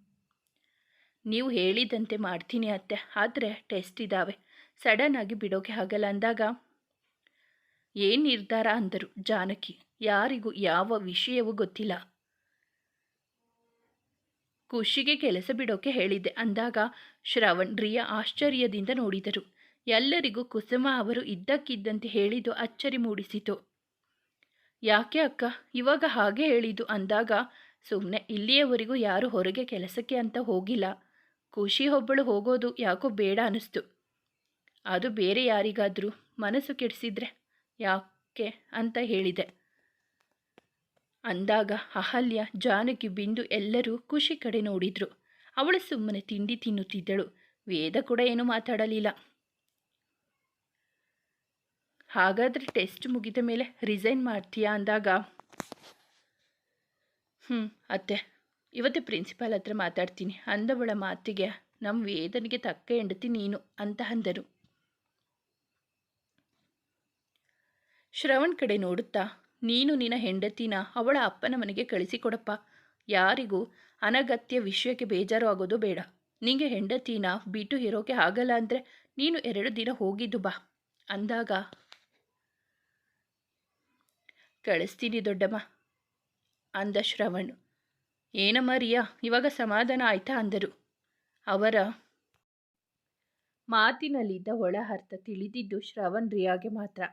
ನೀವು ಹೇಳಿದಂತೆ ಮಾಡ್ತೀನಿ ಅತ್ತೆ. ಆದರೆ ಟೆಸ್ಟ್ ಇದ್ದಾವೆ ಸಡನ್ ಆಗಿ ಬಿಡೋಕೆ ಆಗಲ್ಲ ಅಂದಾಗ? ಏನು ನಿರ್ಧಾರ ಅಂದರು ಜಾನಕಿ. ಯಾರಿಗೂ ಯಾವ ವಿಷಯವೂ ಗೊತ್ತಿಲ್ಲ. ಖುಷಿಗೆ ಕೆಲಸ ಬಿಡೋಕೆ ಹೇಳಿದ್ದೆ ಅಂದಾಗ ಶ್ರವಣ್ ರಿಯಾ ಆಶ್ಚರ್ಯದಿಂದ ನೋಡಿದರು. ಎಲ್ಲರಿಗೂ ಕುಸುಮ ಅವರು ಇದ್ದಕ್ಕಿದ್ದಂತೆ ಹೇಳಿದ್ದು ಅಚ್ಚರಿ ಮೂಡಿಸಿತು. ಯಾಕೆ ಅಕ್ಕ? ಇವಾಗ ಹಾಗೆ ಹೇಳಿದ್ದು ಅಂದಾಗ ಸುಮ್ಮನೆ ಇಲ್ಲಿಯವರೆಗೂ ಯಾರು ಹೊರಗೆ ಕೆಲಸಕ್ಕೆ ಅಂತ ಹೋಗಿಲ್ಲ. ಖುಷಿ ಒಬ್ಬಳು ಹೋಗೋದು ಯಾಕೋ ಬೇಡ ಅನ್ನಿಸ್ತು ಅದು ಬೇರೆ ಯಾರಿಗಾದರೂ ಮನಸ್ಸು ಕೆಡಿಸಿದ್ರೆ ಯಾಕೆ ಅಂತ ಹೇಳಿದೆ. ಅಂದಾಗ ಅಹಲ್ಯ ಜಾನಕಿ ಬಿಂದು ಎಲ್ಲರೂ ಖುಷಿ ಕಡೆ ನೋಡಿದ್ರು. ಅವಳು ಸುಮ್ಮನೆ ತಿಂಡಿ ತಿನ್ನುತ್ತಿದ್ದಳು. ವೇದ ಕೂಡ ಏನೂ ಮಾತಾಡಲಿಲ್ಲ. ಹಾಗಾದರೆ ಟೆಸ್ಟ್ ಮುಗಿದ ಮೇಲೆ ರಿಸೈನ್ ಮಾಡ್ತೀಯಾ ಅಂದಾಗ ಹ್ಞೂ ಅತ್ತೆ. ಇವತ್ತೇ ಪ್ರಿನ್ಸಿಪಾಲ್ ಹತ್ರ ಮಾತಾಡ್ತೀನಿ. ಅಂದವಳ ಮಾತಿಗೆ ನಮ್ಮ ವೇದನಿಗೆ ತಕ್ಕ ಹೆಂಡತಿ ನೀನು ಅಂತ ಅಂದರು. ಶ್ರವಣ್ ಕಡೆ ನೋಡುತ್ತಾ, ನೀನು ನಿನ್ನ ಹೆಂಡತಿನ ಅವಳ ಅಪ್ಪನ ಮನೆಗೆ ಕಳಿಸಿಕೊಡಪ್ಪ. ಯಾರಿಗೂ ಅನಗತ್ಯ ವಿಷಯಕ್ಕೆ ಬೇಜಾರು ಆಗೋದು ಬೇಡ. ನಿಂಗೆ ಹೆಂಡತಿನ ಬಿಟ್ಟು ಇರೋಕೆ ಆಗಲ್ಲ ಅಂದರೆ ನೀನು ಎರಡು ದಿನ ಹೋಗಿದ್ದು ಬಾ ಅಂದಾಗ, ಕಳಿಸ್ತೀನಿ ದೊಡ್ಡಮ್ಮ ಅಂದ ಶ್ರವಣ್. ಏನಮ್ಮ ರಿಯಾ ಇವಾಗ ಸಮಾಧಾನ ಆಯ್ತಾ ಅಂದರು. ಅವರ ಮಾತಿನಲ್ಲಿದ್ದ ಒಳ ಅರ್ಥ ತಿಳಿದಿದ್ದು ಶ್ರವಣ್ ರಿಯಾಗೆ ಮಾತ್ರ.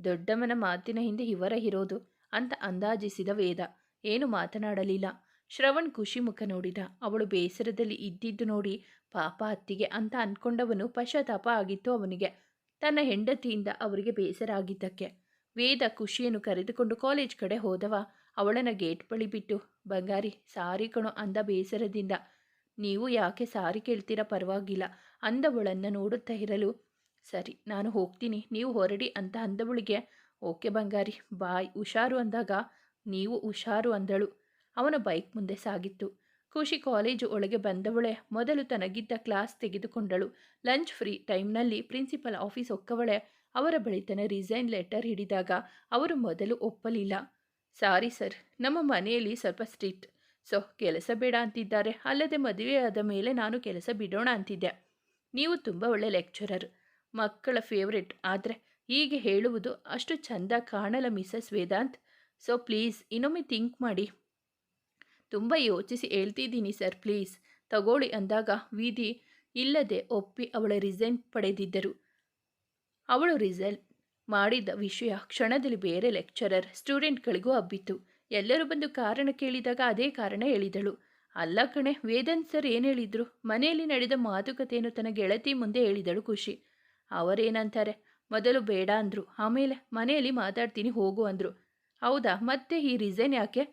ದೊಡ್ಡಮ್ಮನ ಮಾತಿನ ಹಿಂದೆ ಇವರ ಇರೋದು ಅಂತ ಅಂದಾಜಿಸಿದ ವೇದ. ಏನು ಮಾತನಾಡಲಿಲ್ಲ. ಶ್ರವಣ್ ಖುಷಿ ಮುಖ ನೋಡಿದ. ಅವಳು ಬೇಸರದಲ್ಲಿ ಇದ್ದಿದ್ದು ನೋಡಿ ಪಾಪ ಅತ್ತಿಗೆ ಅಂತ ಅಂದ್ಕೊಂಡವನು ಪಶ್ಚಾತ್ತಾಪ ಆಗಿತ್ತು ಅವನಿಗೆ. ತನ್ನ ಹೆಂಡತಿಯಿಂದ ಅವರಿಗೆ ಬೇಸರ ಆಗಿದ್ದಕ್ಕೆ. ವೇದ ಖುಷಿಯನ್ನು ಕರೆದುಕೊಂಡು ಕಾಲೇಜ್ ಕಡೆ ಹೋದವ. ಅವಳನ್ನು ಗೇಟ್ ಬಳಿ ಬಿಟ್ಟು, ಬಂಗಾರಿ, ಸಾರಿ ಕಣೋ ಅಂದ ಬೇಸರದಿಂದ. ನೀವು ಯಾಕೆ ಸಾರಿ ಕೇಳ್ತೀರ ಪರವಾಗಿಲ್ಲ, ಅಂದವಳನ್ನು ನೋಡುತ್ತಾ ಇರಲು. ಸರಿ, ನಾನು ಹೋಗ್ತೀನಿ, ನೀವು ಹೊರಡಿ ಅಂತ ಅಂದವಳಿಗೆ, ಓಕೆ ಬಂಗಾರಿ, ಬಾಯ್, ಹುಷಾರು ಅಂದಾಗ ನೀವು ಹುಷಾರು ಅಂದಳು. ಅವನ ಬೈಕ್ ಮುಂದೆ ಸಾಗಿತ್ತು. ಖುಷಿ ಕಾಲೇಜು ಒಳಗೆ ಬಂದವಳೆ, ಮೊದಲು ತನಗಿದ್ದ ಕ್ಲಾಸ್ ತೆಗೆದುಕೊಂಡಳು. ಲಂಚ್ ಫ್ರೀ ಟೈಮ್ನಲ್ಲಿ ಪ್ರಿನ್ಸಿಪಲ್ ಆಫೀಸ್ ಒಕ್ಕವಳೆ. ಅವರ ಬಳಿ ತನ್ನ ರಿಸೈನ್ ಲೆಟರ್ ಹಿಡಿದಾಗ ಅವರು ಮೊದಲು ಒಪ್ಪಲಿಲ್ಲ. Sorry sir. ನಮ್ಮ ಮನೆಯಲ್ಲಿ ಸ್ವಲ್ಪ ಸ್ಟ್ರಿಕ್ಟ್. ಸೊ, ಕೆಲಸ ಬೇಡ ಅಂತಿದ್ದಾರೆ. ಅಲ್ಲದೆ ಮದುವೆಯಾದ ಮೇಲೆ ನಾನು ಕೆಲಸ ಬಿಡೋಣ ಅಂತಿದ್ದೆ. ನೀವು ತುಂಬ ಒಳ್ಳೆ ಲೆಕ್ಚರರ್. ಮಕ್ಕಳ ಫೇವ್ರೆಟ್. ಆದರೆ ಹೀಗೆ ಹೇಳುವುದು ಅಷ್ಟು ಚಂದ ಕಾಣಲ್ಲ ಮಿಸಸ್ ವೇದಾಂತ್. ಸೊ, ಪ್ಲೀಸ್ ಇನ್ನೊಮ್ಮೆ ಥಿಂಕ್ ಮಾಡಿ. ತುಂಬ ಯೋಚಿಸಿ ಹೇಳ್ತಿದ್ದೀನಿ ಸರ್, ಪ್ಲೀಸ್. ತಗೊಳ್ಳಿ ಅಂದಾಗ ವಿಧಿ ಇಲ್ಲದೆ ಒಪ್ಪಿ ಅವಳ ರಿಸೈನ್ ಪಡೆದಿದ್ದರು. ಅವಳು ರಿಸೈನ್ ಮಾಡಿದ ವಿಷಯ ಕ್ಷಣದಲ್ಲಿ ಬೇರೆ ಲೆಕ್ಚರರ್ ಸ್ಟೂಡೆಂಟ್ಗಳಿಗೂ ಹಬ್ಬಿತ್ತು. ಎಲ್ಲರೂ ಬಂದು ಕಾರಣ ಕೇಳಿದಾಗ ಅದೇ ಕಾರಣ ಹೇಳಿದಳು. ಅಲ್ಲ ಕಣೆ ವೇದಾಂತ್ ಸರ್ ಏನು ಹೇಳಿದ್ರು? ಮನೆಯಲ್ಲಿ ನಡೆದ ಮಾತುಕತೆಯನ್ನು ತನ್ನ ಗೆಳತಿ ಮುಂದೆ ಹೇಳಿದಳು ಖುಷಿ. ಅವರೇನಂತಾರೆ? ಮೊದಲು ಬೇಡ ಅಂದರು. ಆಮೇಲೆ ಮನೆಯಲ್ಲಿ ಮಾತಾಡ್ತೀನಿ ಹೋಗು ಅಂದರು. ಹೌದಾ? ಮತ್ತೆ ಈ ರೀಸನ್ ಯಾಕೆ?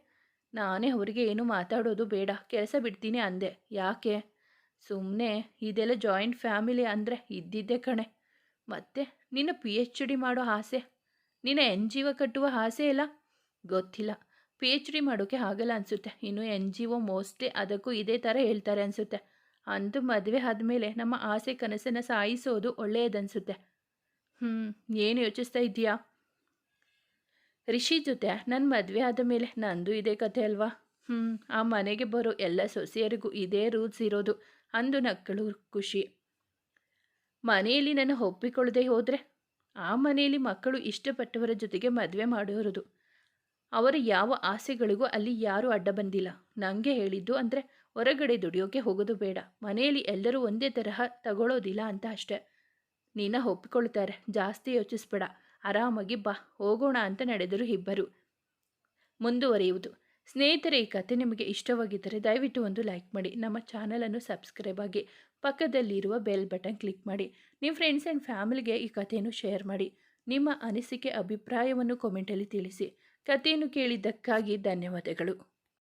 ನಾನೇ ಅವರಿಗೆ ಏನು ಮಾತಾಡೋದು ಬೇಡ. ಕೆಲಸ ಬಿಡ್ತೀನಿ ಅಂದೆ. ಯಾಕೆ? ಸುಮ್ಮನೆ ಇದೆಲ್ಲ ಜಾಯಿಂಟ್ ಫ್ಯಾಮಿಲಿ ಅಂದರೆ ಇದ್ದಿದ್ದೆ ಕಣೆ. ಮತ್ತೆ ನಿನ್ನ ಪಿ ಎಚ್ ಡಿ ಮಾಡೋ ಆಸೆ? ನಿನ್ನ ಎನ್ ಜಿ ಒ ಕಟ್ಟುವ ಆಸೆ ಇಲ್ಲ? ಗೊತ್ತಿಲ್ಲ. ಪಿ ಎಚ್ ಡಿ ಮಾಡೋಕ್ಕೆ ಆಗಲ್ಲ ಅನಿಸುತ್ತೆ. ಇನ್ನು ಎನ್ ಜಿ ಒ ಮೋಸ್ಟ್ಲಿ ಅದಕ್ಕೂ ಇದೇ ಥರ ಹೇಳ್ತಾರೆ ಅನಿಸುತ್ತೆ. ಅಂದು ಮದುವೆ ಆದಮೇಲೆ ನಮ್ಮ ಆಸೆ ಕನಸನ್ನು ಸಾಯಿಸೋದು ಒಳ್ಳೆಯದನ್ಸುತ್ತೆ. ಹ್ಞೂ ಏನು ಯೋಚಿಸ್ತಾ ಇದೆಯಾ ರಿಷಿ ಜೊತೆ ನನ್ನ ಮದುವೆ ಆದ ಮೇಲೆ ನಂದು ಇದೇ ಕತೆ ಅಲ್ವಾ? ಹ್ಞೂ ಆ ಮನೆಗೆ ಬರೋ ಎಲ್ಲ ಸೊಸೆಯರಿಗೂ ಇದೇ ರೂಲ್ಸ್ ಇರೋದು. ಅಂದು ನಕ್ಕಳು ಖುಷಿ. ಮನೆಯಲ್ಲಿ ನನ್ನ ಒಪ್ಪಿಕೊಳ್ಳದೆ ಹೋದರೆ ಆ ಮನೆಯಲ್ಲಿ ಮಕ್ಕಳು ಇಷ್ಟಪಟ್ಟವರ ಜೊತೆಗೆ ಮದುವೆ ಮಾಡಿರೋದು ಅವರ ಯಾವ ಆಸೆಗಳಿಗೂ ಅಲ್ಲಿ ಯಾರೂ ಅಡ್ಡ ಬಂದಿಲ್ಲ. ನನಗೆ ಹೇಳಿದ್ದು ಅಂದರೆ ಹೊರಗಡೆ ದುಡಿಯೋಕೆ ಹೋಗೋದು ಬೇಡ. ಮನೆಯಲ್ಲಿ ಎಲ್ಲರೂ ಒಂದೇ ತರಹ ತಗೊಳ್ಳೋದಿಲ್ಲ ಅಂತ ಅಷ್ಟೆ. ನೀನ ಒಪ್ಪಿಕೊಳ್ತಾರೆ. ಜಾಸ್ತಿ ಯೋಚಿಸ್ಬೇಡ. ಆರಾಮಾಗಿ ಬಾ, ಹೋಗೋಣ ಅಂತ ನಡೆದರು ಇಬ್ಬರು. ಮುಂದುವರಿಯುವುದು. ಸ್ನೇಹಿತರೆ, ಈ ಕತೆ ನಿಮಗೆ ಇಷ್ಟವಾಗಿದ್ದರೆ ದಯವಿಟ್ಟು ಒಂದು ಲೈಕ್ ಮಾಡಿ. ನಮ್ಮ ಚಾನಲನ್ನು ಸಬ್ಸ್ಕ್ರೈಬ್ ಆಗಿ ಪಕ್ಕದಲ್ಲಿರುವ ಬೆಲ್ ಬಟನ್ ಕ್ಲಿಕ್ ಮಾಡಿ. ನಿಮ್ಮ ಫ್ರೆಂಡ್ಸ್ ಆ್ಯಂಡ್ ಫ್ಯಾಮಿಲಿಗೆ ಈ ಕಥೆಯನ್ನು ಶೇರ್ ಮಾಡಿ. ನಿಮ್ಮ ಅನಿಸಿಕೆ, ಅಭಿಪ್ರಾಯವನ್ನು ಕಾಮೆಂಟಲ್ಲಿ ತಿಳಿಸಿ. ಕಥೆಯನ್ನು ಕೇಳಿದ್ದಕ್ಕಾಗಿ ಧನ್ಯವಾದಗಳು.